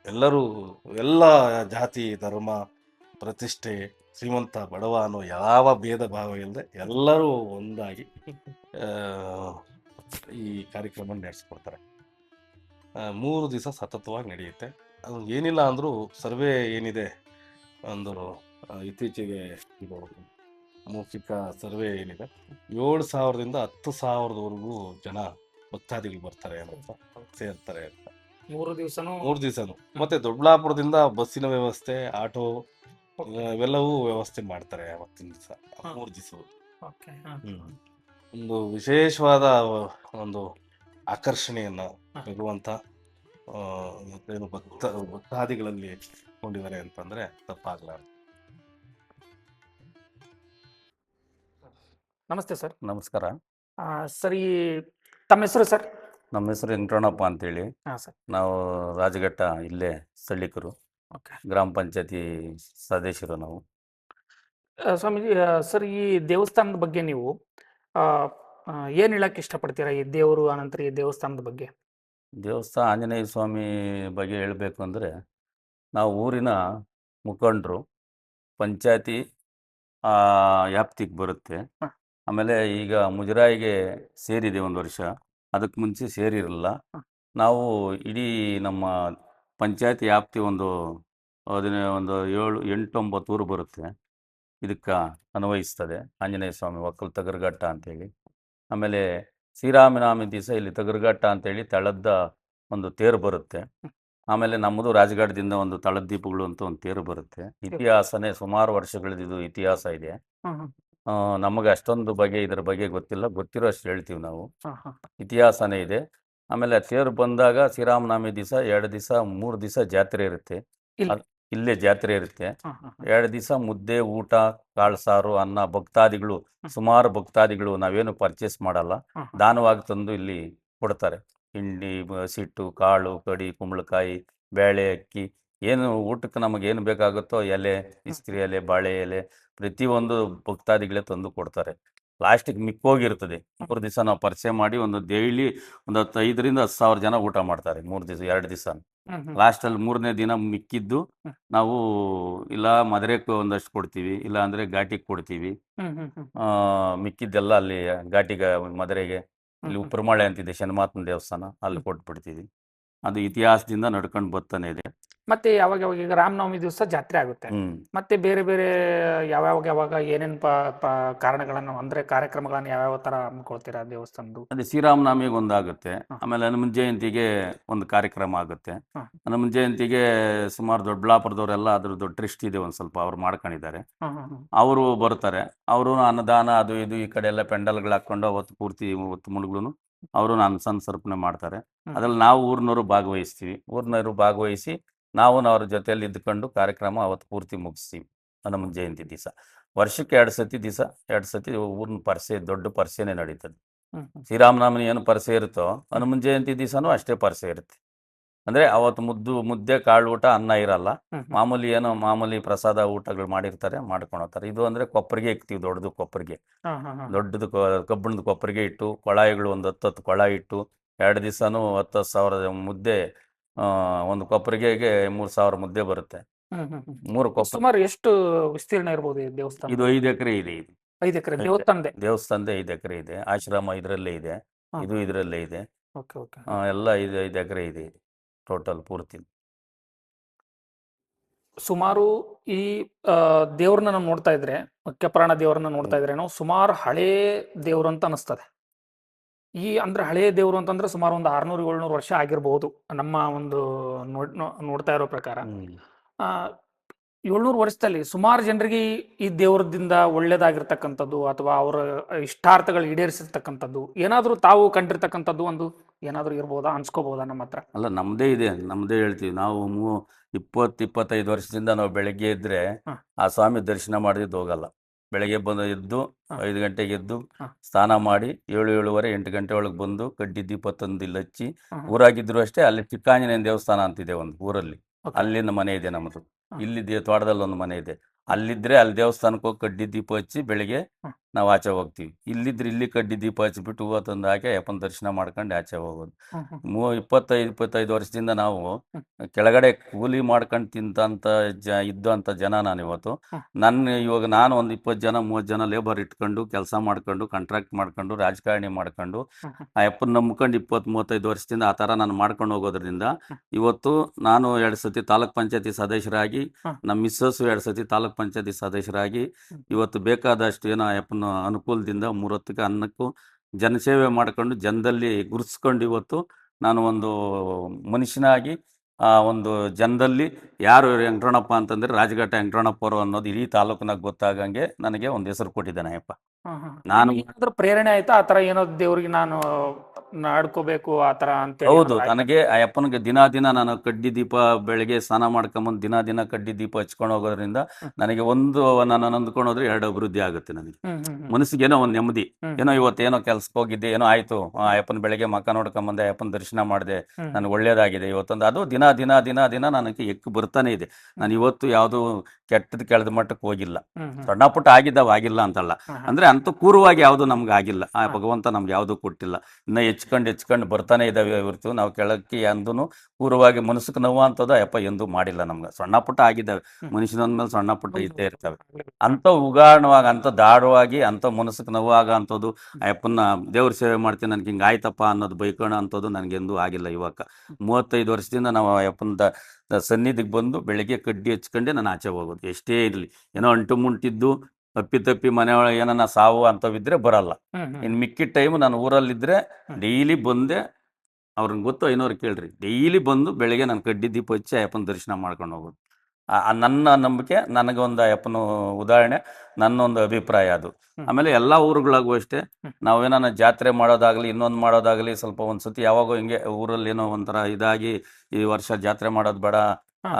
Speaker 2: ಎಲ್ಲರೂ, ಎಲ್ಲ ಜಾತಿ, ಧರ್ಮ, ಪ್ರತಿಷ್ಠೆ, ಶ್ರೀಮಂತ ಬಡವ ಅನ್ನೋ ಯಾವ ಭೇದ ಭಾವ ಇಲ್ಲದೆ ಎಲ್ಲರೂ ಒಂದಾಗಿ ಈ ಕಾರ್ಯಕ್ರಮ ನಡೆಸ್ಕೊಡ್ತಾರೆ. ಮೂರು ದಿವಸ ಸತತವಾಗಿ ನಡೆಯುತ್ತೆ. ಅದು ಏನಿಲ್ಲ ಅಂದರೂ ಸರ್ವೆ ಏನಿದೆ, ಒಂದು ಇತ್ತೀಚೆಗೆ ಇದು ಮೌಖಿಕ ಸರ್ವೆ ಏನಿದೆ ಏಳು ಸಾವಿರದಿಂದ ಹತ್ತು ಸಾವಿರದವರೆಗೂ ಜನ ಭಕ್ತಾದಿಗಳು ಬರ್ತಾರೆ ಅಂತ ಸೇರ್ತಾರೆ ಅಂತ
Speaker 1: ಮೂರು ದಿವಸನೂ
Speaker 2: ಮೂರು ದಿವಸನು ಮತ್ತೆ ದೊಡ್ಡಬಳ್ಳಾಪುರದಿಂದ ಬಸ್ಸಿನ ವ್ಯವಸ್ಥೆ ಆಟೋ ಇವೆಲ್ಲವೂ ವ್ಯವಸ್ಥೆ ಮಾಡ್ತಾರೆ ಅವತ್ತಿನ ದಿವಸ. ಮೂರು ದಿವಸ. ಒಂದು ವಿಶೇಷವಾದ ಒಂದು ಆಕರ್ಷಣೆಯನ್ನ. ಇರುವಂತ ಭಕ್ತ ಭಕ್ತಾದಿಗಳಲ್ಲಿ ಕೊಂಡಿದ್ದಾರೆ ಅಂತಂದ್ರೆ ತಪ್ಪಾಗಲಾರದು
Speaker 1: ನಮಸ್ತೆ ಸರ್.
Speaker 3: ನಮಸ್ಕಾರ.
Speaker 1: ಸರ್ ಈ ತಮ್ಮ ಹೆಸರು ಸರ್?
Speaker 3: ನಮ್ಮ ಹೆಸರು ವೆಂಕಟಣ್ಣಪ್ಪ ಅಂತೇಳಿ.
Speaker 1: ಹಾಂ ಸರ್.
Speaker 3: ನಾವು ರಾಜಘಟ್ಟ ಇಲ್ಲೇ ಸಳ್ಳಿಕರು.
Speaker 1: ಓಕೆ.
Speaker 3: ಗ್ರಾಮ ಪಂಚಾಯತಿ ಸದಸ್ಯರು ನಾವು.
Speaker 1: ಸ್ವಾಮೀಜಿ ಆ, ಸರ್ ಈ ದೇವಸ್ಥಾನದ ಬಗ್ಗೆ ನೀವು ಆ, ಆ, ಏನ್ ಹೇಳಕ್ ಇಷ್ಟಪಡ್ತೀರಾ ಈ ದೇವರು ಅನಂತರ ಈ ದೇವಸ್ಥಾನದ ಬಗ್ಗೆ?
Speaker 3: ದೇವಸ್ಥಾನ ಆಂಜನೇಯ ಸ್ವಾಮಿ ಬಗ್ಗೆ ಹೇಳಬೇಕು ಅಂದರೆ ನಾವು ಊರಿನ ಮುಖಂಡರು ಪಂಚಾಯತಿ ವ್ಯಾಪ್ತಿಗೆ ಬರುತ್ತೆ.
Speaker 1: ಹ.
Speaker 3: ಆಮೇಲೆ ಈಗ ಮುಜರಾಯಿಗೆ ಸೇರಿದೆ ಒಂದು ವರ್ಷ. ಅದಕ್ಕೆ ಮುಂಚೆ ಸೇರಿರಲಿಲ್ಲ. ನಾವು ಇಡೀ ನಮ್ಮ ಪಂಚಾಯತ್ ವ್ಯಾಪ್ತಿ ಒಂದು ಅದನ್ನೇ ಒಂದು ಏಳು ಎಂಟು ಒಂಬತ್ತು ಊರು ಬರುತ್ತೆ. ಇದಕ್ಕೆ ಅನ್ವಯಿಸ್ತದೆ. ಆಂಜನೇಯ ಸ್ವಾಮಿ ಒಕ್ಕಲ್ ತಗರ್ಘಟ್ಟ ಅಂತೇಳಿ. ಆಮೇಲೆ ಶ್ರೀರಾಮನಾಮಿ ದಿವಸ ಇಲ್ಲಿ ತಗರ್ಘಟ್ಟ ಅಂತೇಳಿ ತಳದ ಒಂದು ತೇರು ಬರುತ್ತೆ. ಆಮೇಲೆ ನಮ್ಮದು ರಾಜಘಾಟದಿಂದ ಒಂದು ತಳದ್ದೀಪಗಳು ಅಂತ ಒಂದು ತೇರು ಬರುತ್ತೆ. ಇತಿಹಾಸನೇ ಸುಮಾರು ವರ್ಷಗಳದ್ದು ಇತಿಹಾಸ ಇದೆ. ನಮಗೆ ಅಷ್ಟೊಂದು ಬಗೆ ಇದರ ಬಗ್ಗೆ ಗೊತ್ತಿಲ್ಲ. ಗೊತ್ತಿರೋ ಅಷ್ಟು ಹೇಳ್ತೀವಿ ನಾವು. ಇತಿಹಾಸನೇ ಇದೆ. ಆಮೇಲೆ ತೇರು ಬಂದಾಗ ಶ್ರೀರಾಮನಾಮಿ ದಿವಸ ಎರಡು ದಿವಸ ಮೂರು ದಿವಸ ಜಾತ್ರೆ ಇರುತ್ತೆ. ಅದ್- ಇಲ್ಲೇ ಜಾತ್ರೆ ಇರುತ್ತೆ. ಎರಡು ದಿವಸ ಮುದ್ದೆ ಊಟ ಕಾಳು ಸಾರು ಅನ್ನ ಭಕ್ತಾದಿಗಳು ಸುಮಾರು ಭಕ್ತಾದಿಗಳು ನಾವೇನು ಪರ್ಚೇಸ್ ಮಾಡಲ್ಲ. ದಾನವಾಗಿ ತಂದು ಇಲ್ಲಿ ಕೊಡ್ತಾರೆ. ಹಿಂಡಿ ಸಿಟ್ಟು ಕಾಳು ಕಡಿ ಕುಂಬಳಕಾಯಿ ಬೇಳೆ ಅಕ್ಕಿ ಏನು ಊಟಕ್ಕೆ ನಮಗೆ ಏನು ಬೇಕಾಗುತ್ತೋ ಎಲೆ ಇಸ್ತ್ರಿ ಎಲೆ ಬಾಳೆ ಎಲೆ ಪ್ರತಿಯೊಂದು ಭಕ್ತಾದಿಗಳೇ ತಂದು ಕೊಡ್ತಾರೆ. ಲಾಸ್ಟಿಗೆ ಮಿಕ್ಕೋಗಿರ್ತದೆ. ಮೂರು ದಿವಸ ನಾವು ಪರಿಚಯ ಮಾಡಿ ಒಂದು ಡೈಲಿ ಒಂದು ಹತ್ತು ಐದರಿಂದ ಹತ್ತು ಸಾವಿರ ಜನ ಊಟ ಮಾಡ್ತಾರೆ ಮೂರು ದಿವಸ ಎರಡು ದಿವಸ. ಲಾಸ್ಟಲ್ಲಿ ಮೂರನೇ ದಿನ ಮಿಕ್ಕಿದ್ದು ನಾವು ಇಲ್ಲ ಮಧುರೆಗೆ ಒಂದಷ್ಟು ಕೊಡ್ತೀವಿ ಇಲ್ಲ ಅಂದ್ರೆ ಘಾಟಿಗೆ ಕೊಡ್ತೀವಿ. ಆ, ಮಿಕ್ಕಿದ್ದೆಲ್ಲ ಅಲ್ಲಿ ಘಾಟಿಗೆ ಮಧುರೆಗೆ ಇಲ್ಲಿ
Speaker 1: ಉಪ್ರಮಾಳೆ
Speaker 3: ಉಪ್ಪರಮಾಳೆ ಅಂತಿದೆ ಶನಿಮಾತನ ದೇವಸ್ಥಾನ ಅಲ್ಲಿ ಕೊಟ್ಬಿಡ್ತೀವಿ. ಅದು ಇತಿಹಾಸದಿಂದ ನಡ್ಕೊಂಡು ಬರ್ತಾನೆ ಇದೆ.
Speaker 1: ಮತ್ತೆ ಯಾವಾಗ ಯಾವಾಗ ಈಗ ರಾಮನವಮಿ ದಿವಸ ಜಾತ್ರೆ ಆಗುತ್ತೆ.
Speaker 3: ಹ್ಮ್.
Speaker 1: ಮತ್ತೆ ಬೇರೆ ಬೇರೆ ಯಾವಾಗ ಯಾವಾಗ ಏನೇನ್ ಪ ಪ- ಕಾರಣಗಳನ್ನು ಅಂದ್ರೆ ಕಾರ್ಯಕ್ರಮಗಳನ್ನ ಯಾವ್ಯಾವ ತರ ಹಮ್ಮಿಕೊಳ್ತೀರಾ ದೇವಸ್ಥಾನದ್ದು?
Speaker 3: ಅದೇ ಶ್ರೀರಾಮನವಮಿಗೆ ಒಂದಾಗುತ್ತೆ.
Speaker 1: ಹ.
Speaker 3: ಆಮೇಲೆ ಹನುಮನ್ ಜಯಂತಿಗೆ ಒಂದು ಕಾರ್ಯಕ್ರಮ ಆಗುತ್ತೆ.
Speaker 1: ಹ.
Speaker 3: ಹನುಮನ್ ಜಯಂತಿಗೆ ಸುಮಾರು ದೊಡ್ಡಬಳ್ಳಾಪುರದವರೆಲ್ಲ ಅದ್ರ ದೊಡ್ಡ ಟ್ರಿಸ್ಟ್ ಇದೆ ಒಂದು ಸ್ವಲ್ಪ ಅವ್ರು ಮಾಡ್ಕೊಂಡಿದ್ದಾರೆ.
Speaker 1: ಹ್ಮ್ ಹ್ಮ್ ಹ್ಮ್
Speaker 3: ಅವರು ಬರ್ತಾರೆ. ಅವರು ಅನ್ನದಾನ ಅದು ಇದು ಈ ಕಡೆ ಎಲ್ಲ ಪೆಂಡಲ್ಗಳು ಹಾಕೊಂಡು ಅವತ್ತು ಪೂರ್ತಿ ಮುಳುಗ್ಲು ಅವರು ನಾನು ಸಂಸರ್ಪಣೆ ಸರ್ಪಣೆ ಮಾಡ್ತಾರೆ ಅದ್ರಲ್ಲಿ ನಾವು ಊರಿನವರು ಭಾಗವಹಿಸ್ತೀವಿ. ಊರಿನವರು ಭಾಗವಹಿಸಿ ನಾವು ಅವ್ರ ಜೊತೆಯಲ್ಲಿ ಇದ್ಕೊಂಡು ಕಾರ್ಯಕ್ರಮ ಅವತ್ತು ಪೂರ್ತಿ ಮುಗಿಸ್ತೀವಿ ಹನುಮನ್ ಜಯಂತಿ ದಿವಸ. ವರ್ಷಕ್ಕೆ ಎರಡು ಸತಿ ದಿವಸ ಎರಡು ಸತಿ ಊರಿನ ಪರಿಸೆ ದೊಡ್ಡ ಪರಿಸೆನೇ ನಡೀತದೆ. ಶ್ರೀರಾಮನವಮಿ ಏನು ಪರಿಸೆ ಇರುತ್ತೋ ಹನುಮನ್ ಜಯಂತಿ ದಿವಸನೂ ಅಷ್ಟೇ ಪರಿಸೆ ಇರುತ್ತೆ. ಅಂದರೆ ಅವತ್ತು ಮುದ್ದು ಮುದ್ದೆ ಕಾಳು ಊಟ ಅನ್ನ ಇರಲ್ಲ. ಮಾಮೂಲಿ ಏನೋ ಮಾಮೂಲಿ ಪ್ರಸಾದ ಊಟಗಳು ಮಾಡಿರ್ತಾರೆ ಮಾಡ್ಕೊಂಡು ಹೋಗ್ತಾರೆ ಇದು ಅಂದ್ರೆ ಕೊಪ್ಪರಿಗೆ ಇಕ್ತೀವಿ ದೊಡ್ಡದು ಕೊಪ್ಪರಿಗೆ ದೊಡ್ಡದು ಕಬ್ಬಿಣದ ಕೊಪ್ಪರಿಗೆ ಇಟ್ಟು ಕೊಳಾಯಿಗಳು ಒಂದು ಹತ್ತು ಹತ್ತು ಕೊಳ ಇಟ್ಟು ಎರಡು ದಿವಸನೂ ಹತ್ತು ಸಾವಿರದ ಮುದ್ದೆ ಆ, ಒಂದು ಕೊಪ್ಪರಿಗೆಗೆ ಮೂರು ಸಾವಿರ ಮುದ್ದೆ ಬರುತ್ತೆ. ಮೂರು ಕೊಪ್ಪ
Speaker 1: ಸುಮಾರು ಎಷ್ಟು ವಿಸ್ತೀರ್ಣ ಇರ್ಬೋದು ದೇವಸ್ಥಾನ?
Speaker 3: ಇದು ಐದು ಎಕರೆ ಇದೆ ಇದು.
Speaker 1: ಐದು ಎಕರೆ ದೇವಸ್ಥಾನದೇ?
Speaker 3: ದೇವಸ್ಥಾನದೇ ಐದು ಎಕರೆ ಇದೆ. ಆಶ್ರಮ ಇದರಲ್ಲೇ ಇದೆ. ಇದು ಇದರಲ್ಲೇ ಇದೆ. ಎಲ್ಲ ಐದು ಐದು ಎಕರೆ ಇದೆ. ಟೋಟಲ್ ಪೂರ್ತಿ.
Speaker 1: ಸುಮಾರು ಈ ದೇವ್ರನ್ನ ನಾವು ನೋಡ್ತಾ ಇದ್ರೆ ಮುಖ್ಯಪ್ರಾಣ ದೇವ್ರನ್ನ ನೋಡ್ತಾ ಇದ್ರೆ ನಾವು ಸುಮಾರು ಹಳೇ ದೇವ್ರು ಅಂತ ಅನಿಸ್ತದೆ. ಈ ಅಂದ್ರೆ ಹಳೇ ದೇವ್ರು ಅಂತಂದ್ರೆ ಸುಮಾರು ಒಂದು ಆರ್ನೂರು ಏಳ್ನೂರು ವರ್ಷ ಆಗಿರ್ಬೋದು ನಮ್ಮ ಒಂದು ನೋಡ್ತಾ ಇರೋ ಪ್ರಕಾರ. ಏಳ್ನೂರು ವರ್ಷದಲ್ಲಿ ಸುಮಾರು ಜನರಿಗೆ ಈ- ದೇವರದಿಂದ ಒಳ್ಳೇದಾಗಿರ್ತಕ್ಕಂಥದ್ದು ಅಥವಾ ಅವರ ಇಷ್ಟಾರ್ಥಗಳು ಈಡೇರಿಸಿರ್ತಕ್ಕಂಥದ್ದು ಏನಾದರೂ ತಾವು ಕಂಡಿರ್ತಕ್ಕಂಥದ್ದು ಒಂದು ಏನಾದರೂ ಇರ್ಬೋದಾ? ಅನ್ಸ್ಕೋಬೋದಾ ನಮ್ಮ ಹತ್ರ?
Speaker 3: ಅಲ್ಲ ನಮ್ಮದೇ ಇದೆ ನಮ್ಮದೇ ಹೇಳ್ತೀವಿ. ನಾವು ಮೂ ಇಪ್ಪತ್ತು ಇಪ್ಪತ್ತೈದು ವರ್ಷದಿಂದ ನಾವು ಬೆಳಗ್ಗೆ
Speaker 1: ಇದ್ದರೆ
Speaker 3: ಆ ಸ್ವಾಮಿ ದರ್ಶನ ಮಾಡಿದ್ದು ಹೋಗಲ್ಲ. ಬೆಳಗ್ಗೆ ಬಂದು ಎದ್ದು. ಐದು ಗಂಟೆಗೆ ಎದ್ದು ಸ್ನಾನ ಮಾಡಿ ಏಳು ಏಳುವರೆ ಎಂಟು ಗಂಟೆ ಒಳಗೆ ಬಂದು ಕಡ್ಡಿ ದೀಪ ತಂದು ಇಲ್ಲಿ ಹಚ್ಚಿ
Speaker 1: ಊರಾಗಿದ್ದರೂ
Speaker 3: ಊರಾಗಿದ್ರು ಅಷ್ಟೇ ಅಲ್ಲಿ ಚಿಕ್ಕಾಂಜನೇಯನ ದೇವಸ್ಥಾನ ಅಂತಿದೆ ಒಂದು ಊರಲ್ಲಿ. ಅಲ್ಲಿನ ಮನೆ ಇದೆ ನಮ್ಮದು. ಇಲ್ಲಿ ದೇ ತೋಟದಲ್ಲಿ ಒಂದು ಮನೆ ಇದೆ ಅಲ್ಲಿದ್ರೆ ಅಲ್ಲಿ ದೇವಸ್ಥಾನಕ್ಕೆ ಹೋಗಿ ಕಡ್ಡಿ ದೀಪ ಹಚ್ಚಿ ಬೆಳಿಗ್ಗೆ. ನಾವು ಆಚೆ ಹೋಗ್ತೀವಿ. ಇಲ್ಲಿದ್ರೆ ಇಲ್ಲಿ ಕಡ್ಡಿ ದೀಪ ಹಚ್ಚಿಬಿಟ್ಟು ಹೂವು ತಂದು ಹಾಕಿ ಅಯ್ಯಪ್ಪನ ದರ್ಶನ ಮಾಡ್ಕೊಂಡು ಆಚೆ ಹೋಗೋದು. ಮೂ ಇಪ್ಪತ್ತೈದು ಇಪ್ಪತ್ತೈದು ವರ್ಷದಿಂದ ನಾವು. ಕೆಳಗಡೆ ಕೂಲಿ ಮಾಡ್ಕೊಂಡು ತಿಂತಂತ ಜ ಇದ್ದಂಥ ಜನ ನಾನು ಇವತ್ತು. ನನ್ನ ಇವಾಗ ನಾನು ಒಂದು ಇಪ್ಪತ್ತು ಜನ ಮೂವತ್ತು ಜನ ಲೇಬರ್ ಇಟ್ಕೊಂಡು ಕೆಲಸ ಮಾಡ್ಕೊಂಡು ಕಾಂಟ್ರಾಕ್ಟ್ ಮಾಡ್ಕೊಂಡು ರಾಜಕಾರಣಿ ಮಾಡ್ಕೊಂಡು ಅಪ್ಪನ ನಂಬ್ಕೊಂಡು ಇಪ್ಪತ್ತು ಮೂವತ್ತೈದು ವರ್ಷದಿಂದ ಆ ಥರ ನಾನು ಮಾಡ್ಕೊಂಡು ಹೋಗೋದ್ರಿಂದ ಇವತ್ತು ನಾನು ಎರಡು ಸತಿ ತಾಲೂಕ್ ಪಂಚಾಯತಿ ಸದಸ್ಯರಾಗಿ. ನಮ್ಮ ಮಿಸ್ಸಸ್ಸು ಎರಡು ಸತಿ ತಾಲೂಕ್ ಪಂಚಾಯತಿ ಸದಸ್ಯರಾಗಿ ಇವತ್ತು ಬೇಕಾದಷ್ಟು ಏನೋ ಆ ಅಪ್ಪನ ಅನುಕೂಲದಿಂದ ಮೂರೊತ್ತಿಗೆ ಅನ್ನಕ್ಕೂ ಜನಸೇವೆ ಮಾಡ್ಕೊಂಡು ಜನದಲ್ಲಿ ಗುರುತಿಸ್ಕೊಂಡು ಇವತ್ತು ನಾನು ಒಂದು ಮನುಷ್ಯನಾಗಿ, ಆ, ಒಂದು ಜನದಲ್ಲಿ ಯಾರು ವೆಂಕಟರಣಪ್ಪ ಅಂತಂದ್ರೆ ರಾಜಘಾಟ ವೆಂಕಟರಣಪ್ಪರು ಅನ್ನೋದು ಇಡೀ ತಾಲೂಕಿನಾಗ ಗೊತ್ತಾಗಂಗೆ ನನಗೆ ಒಂದು ಹೆಸರು ಕೊಟ್ಟಿದ್ದಾನೆ ಅಯ್ಯಪ್ಪ. ನಾನು-
Speaker 1: ಪ್ರೇರಣೆ ಆಯ್ತಾ? ಆತರ ಏನೋ ದೇವ್ರಿಗೆ ನಾನು ನಡ್ಕೋಬೇಕು ಆತರ ಅಂತ
Speaker 3: ಹೌದು ನನಗೆ ಆ ಅಪ್ಪನಿಗೆ ದಿನ ದಿನ ನಾನು ಕಡ್ಡಿ ದೀಪ ಬೆಳಗ್ಗೆ ಸ್ನಾನ ಮಾಡ್ಕೊಂಬಂದು ದಿನ ದಿನ ಕಡ್ಡಿ ದೀಪ ಹಚ್ಕೊಂಡು ಹೋಗೋದ್ರಿಂದ ನನಗೆ ಒಂದು ನಾನು ಅಂದ್ಕೊಂಡು ಹೋದ್ರೆ ಎರಡು ಅಭಿವೃದ್ಧಿ ಆಗುತ್ತೆ ನನಗೆ. ಮನಸ್ಸಿಗೆ ಏನೋ ಒಂದು ನೆಮ್ಮದಿ.
Speaker 1: ಏನೋ ಇವತ್ತು
Speaker 3: ಏನೋ ಇವತ್ತೇನೋ ಕೆಲ್ಸಕ್ಕೆ ಹೋಗಿದ್ದೆ ಏನೋ ಆಯ್ತು. ಆ ಅಪ್ಪನ ಬೆಳಗ್ಗೆ ಮಕ್ಕ ನೋಡ್ಕೊಂಬಂದೆ ಅಪ್ಪನ ದರ್ಶನ ಮಾಡಿದೆ. ನನಗೆ ಒಳ್ಳೇದಾಗಿದೆ ಇವತ್ತೊಂದು. ಅದು ದಿನ ದಿನ ದಿನ ದಿನ ನನಗೆ ಎಕ್ಕು ಬರ್ತಾನೆ ಇದೆ. ನಾನು ಇವತ್ತು ಯಾವುದು ಕೆಟ್ಟದ ಕೆಳದ ಮಟ್ಟಕ್ಕೆ ಹೋಗಿಲ್ಲ. ಸಣ್ಣ ಪುಟ್ಟ ಆಗಿದ್ದಾವ ಆಗಿಲ್ಲ ಅಂತಲ್ಲ. ಅಂದ್ರೆ ಅಂತ ಪೂರ್ವವಾಗಿ ಯಾವುದು ನಮ್ಗೆ ಆಗಿಲ್ಲ ಆ ಭಗವಂತ ನಮ್ಗೆ ಯಾವುದು ಕೊಟ್ಟಿಲ್ಲ. ಇನ್ನ ಹೆಚ್ಕೊಂಡು ಹೆಚ್ಕೊಂಡು ಬರ್ತಾನೆ ಇದಾವೆ ಇವತ್ತು ನಾವು ಕೆಳಕ್ಕೆ ಅಂದೂ ಪೂರ್ವವಾಗಿ ಮನಸ್ಸಿಗೆ ನೋವು ಅಂತದ ಯಪ್ಪ ಎಂದೂ ಮಾಡಿಲ್ಲ ನಮ್ಗೆ. ಸಣ್ಣ ಪುಟ್ಟ ಆಗಿದ್ದಾವೆ.
Speaker 1: ಮನುಷ್ಯನಂದ್ಮೇಲೆ
Speaker 3: ಮನುಷ್ಯನ ಮೇಲೆ ಸಣ್ಣ ಪುಟ್ಟ ಇದ್ದೇ ಇರ್ತವೆ.
Speaker 1: ಅಂತ
Speaker 3: ಅಂಥ ಅಂತ ದಾಡವಾಗಿ ಅಂತ ಮನಸ್ಸಿಗೆ ನೋವಾಗ ಅಂತದ್ದು ಅಯ್ಯಪ್ಪನ ದೇವ್ರ ಸೇವೆ ಮಾಡ್ತೀನಿ ನನಗೆ ಹಿಂಗೆ ಆಯ್ತಪ್ಪ ಅನ್ನೋದು ಬೈಕೋಣ ನನ್ಗೆ ನನಗೆಂದೂ ಆಗಿಲ್ಲ ಇವಾಗ. ಮೂವತ್ತೈದು ವರ್ಷದಿಂದ ನಾವು ಅಯ್ಯಪ್ಪನ ದ ಸನ್ನಿಧಿಗೆ ಬಂದು ಬೆಳಿಗ್ಗೆ ಕಡ್ಡಿ ಹಚ್ಕೊಂಡೆ ನಾನು ಆಚೆ ಹೋಗೋದು. ಎಷ್ಟೇ ಇರಲಿ. ಏನೋ ಅಂಟು ಮುಂಟಿದ್ದು ತಪ್ಪಿ ತಪ್ಪಿ ಮನೆಯೊಳಗೆ ಏನನ್ನ ಸಾವು ಅಂತವಿದ್ರೆ ಬರಲ್ಲ ಇನ್. ಮಿಕ್ಕಿದ ಟೈಮ್ ನಾನು
Speaker 1: ಊರಲ್ಲಿದ್ರೆ.
Speaker 3: ಡೈಲಿ ಬಂದೆ ಅವ್ರನ್ನ ಗೊತ್ತು ಐನೂರು ಕೇಳ್ರಿ ಡೈಲಿ ಬಂದು ಬೆಳಿಗ್ಗೆ ನಾನು ಕಡ್ಡಿ ದೀಪ ಹಚ್ಚಿ ಅಯ್ಯಪ್ಪನ ದರ್ಶನ ಮಾಡ್ಕೊಂಡು ಹೋಗೋದು ನನ್ನ ನಂಬಿಕೆ ನನಗೊಂದು ಅಯ್ಯಪ್ಪನ ಉದಾಹರಣೆ ನನ್ನೊಂದು ಅಭಿಪ್ರಾಯ ಅದು ಆಮೇಲೆ ಎಲ್ಲಾ ಊರುಗಳಾಗೂ ಅಷ್ಟೇ ನಾವೇನ ಜಾತ್ರೆ ಮಾಡೋದಾಗ್ಲಿ ಇನ್ನೊಂದು ಮಾಡೋದಾಗ್ಲಿ ಸ್ವಲ್ಪ ಒಂದ್ಸತಿ ಯಾವಾಗೋ ಹಿಂಗೆ ಊರಲ್ಲಿ ಏನೋ ಒಂಥರ ಇದಾಗಿ ಈ ವರ್ಷ ಜಾತ್ರೆ ಮಾಡೋದು ಬೇಡ.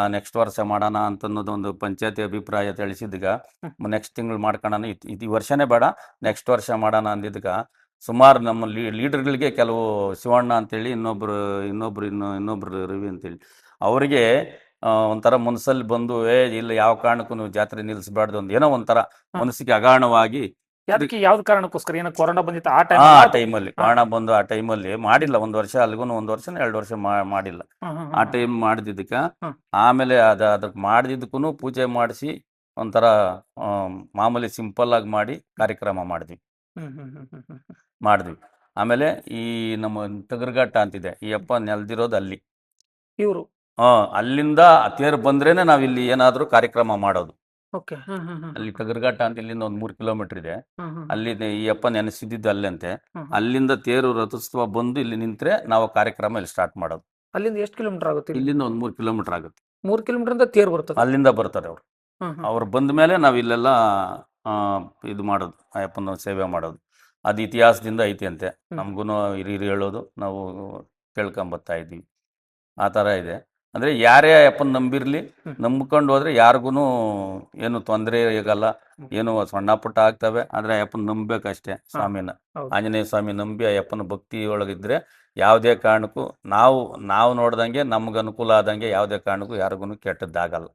Speaker 3: ನೆಕ್ಸ್ಟ್ ವರ್ಷ ಮಾಡೋಣ ಅಂತ ಅನ್ನೋದು ಒಂದು ಪಂಚಾಯತಿ ಅಭಿಪ್ರಾಯ ತಿಳಿಸಿದ್ಗ. ನೆಕ್ಸ್ಟ್ ತಿಂಗಳು ಮಾಡ್ಕೊಳ್ಳೋಣ ಇದು ಈ ವರ್ಷನೇ ಬೇಡ. ನೆಕ್ಸ್ಟ್ ವರ್ಷ ಮಾಡೋಣ ಅಂದಿದ್ಗ. ಸುಮಾರು ನಮ್ಮ ಲೀ ಲೀಡರ್ಗಳಿಗೆ ಕೆಲವು ಶಿವಣ್ಣ ಅಂತೇಳಿ ಇನ್ನೊಬ್ರು ಇನ್ನೊಬ್ರು ಇನ್ನು ಇನ್ನೊಬ್ರು ರವಿ ಅಂತೇಳಿ. ಅವರಿಗೆ ಆ, ಒಂಥರ ಮನಸ್ಸಲ್ಲಿ ಬಂದು ಏ ಇಲ್ಲ ಯಾವ ಕಾರಣಕ್ಕೂ ನೀವು ಜಾತ್ರೆ ನಿಲ್ಲಿಸಬಾರ್ದು ಒಂದು ಏನೋ ಒಂಥರ ಮನಸ್ಸಿಗೆ ಅಗಾಢವಾಗಿ
Speaker 1: ಅದಕ್ಕೆ ಯಾವ್ದು ಕಾರಣಕ್ಕೋಸ್ಕರ? ಏನೋ ಕೊರೋನಾ ಬಂದಿತ್ತು ಆ
Speaker 3: ಆ
Speaker 1: ಟೈಮ್
Speaker 3: ಟೈಮಲ್ಲಿ ಕಾರಣ ಬಂದು ಆ ಟೈಮಲ್ಲಿ ಮಾಡಿಲ್ಲ ಒಂದು ವರ್ಷ ಅಲ್ಲಿಗೂ ಒಂದು ವರ್ಷ ಎರಡು ವರ್ಷ ಮಾ- ಮಾಡಿಲ್ಲ. ಆ ಟೈಮ್ ಮಾಡಿದ್ದಕ್ಕ
Speaker 1: ಹ್ಮ್.
Speaker 3: ಆಮೇಲೆ ಅದ ಅದಕ್ಕೆ ಮಾಡಿದ್ದಕ್ಕೂ ಪೂಜೆ ಮಾಡಿಸಿ ಒಂಥರ ಆ, ಮಾಮೂಲಿ ಸಿಂಪಲ್ ಆಗಿ ಮಾಡಿ ಕಾರ್ಯಕ್ರಮ ಮಾಡಿದ್ವಿ. ಮಾಡಿದ್ವಿ. ಆಮೇಲೆ ಈ ನಮ್ಮ ತಗರ್ಘಟ್ಟ ಅಂತಿದೆ ಈ ಅಪ್ಪ ನೆಲ್ದಿರೋದು ಅಲ್ಲಿ.
Speaker 1: ಇವರು?
Speaker 3: ಹಾ ಅಲ್ಲಿಂದ ತೇರು ಬಂದ್ರೇನೆ ನಾವಿಲ್ಲಿ ಏನಾದರೂ ಕಾರ್ಯಕ್ರಮ ಮಾಡೋದು.
Speaker 1: ಓಕೆ.
Speaker 3: ಅಲ್ಲಿ ತಗರ್ಘಟ್ಟ ಅಂತ ಇಲ್ಲಿಂದ ಒಂದು ಮೂರ್ ಕಿಲೋಮೀಟರ್ ಇದೆ. ಅಲ್ಲಿ ಈ ಅಪ್ಪ ನೆನೆಸಿದ್ದು ಅಲ್ಲಂತೆ. ಅಲ್ಲಿಂದ ತೇರು ರಥೋತ್ಸವ ಬಂದು ಇಲ್ಲಿ ನಿಂತ್ರೆ ನಾವು ಕಾರ್ಯಕ್ರಮ ಇಲ್ಲಿ ಸ್ಟಾರ್ಟ್ ಮಾಡೋದು.
Speaker 1: ಅಲ್ಲಿಂದ ಎಷ್ಟು ಕಿಲೋಮೀಟರ್ ಆಗುತ್ತೆ ಇಲ್ಲಿ?
Speaker 3: ಇಲ್ಲಿಂದ ಒಂದು ಮೂರ್ ಕಿಲೋಮೀಟರ್ ಆಗುತ್ತೆ.
Speaker 1: ಮೂರ್ ಕಿಲೋಮೀಟರ್ ಇಂದ ತೇರು ಬರ್ತದೆ.
Speaker 3: ಅಲ್ಲಿಂದ ಬರ್ತಾರೆ ಅವರು.
Speaker 1: ಹ್ಮ್, ಹ್ಮ್.
Speaker 3: ಅವ್ರು ಬಂದ ಮೇಲೆ ನಾವು ಇಲ್ಲೆಲ್ಲ ಆ, ಇದು ಮಾಡೋದು ಅಯ್ಯಪ್ಪನ ಸೇವೆ ಮಾಡೋದು. ಅದು ಇತಿಹಾಸದಿಂದ ಐತಿ ಅಂತೆ. ನಮಗೂ ಹಿರಿಯರು ಹೇಳೋದು ನಾವು ಕೇಳ್ಕೊಂಬತ್ತಾ ಇದ್ದೀವಿ. ಆ ಥರ ಇದೆ. ಅಂದರೆ ಯಾರೇ ಅಪ್ಪನ ನಂಬಿರಲಿ. ನಂಬ್ಕೊಂಡು ಹೋದ್ರೆ ಯಾರಿಗೂ ಏನು ತೊಂದರೆ ಆಗಲ್ಲ. ಏನು ಸಣ್ಣ ಪುಟ್ಟ ಆಗ್ತವೆ ಆದರೆ ಅಯ್ಯಪ್ಪನ ನಂಬಬೇಕಷ್ಟೇ ಸ್ವಾಮಿನ. ಆಂಜನೇಯ ಸ್ವಾಮಿ ನಂಬಿ ಅಯ್ಯಪ್ಪನ ಭಕ್ತಿ ಒಳಗಿದ್ರೆ ಯಾವುದೇ ಕಾರಣಕ್ಕೂ ನಾವು ನಾವು ನೋಡ್ದಂಗೆ ನಮ್ಗೆ ಅನುಕೂಲ ಆದಂಗೆ ಯಾವುದೇ ಕಾರಣಕ್ಕೂ ಯಾರಿಗೂ ಕೆಟ್ಟದ್ದಾಗಲ್ಲ.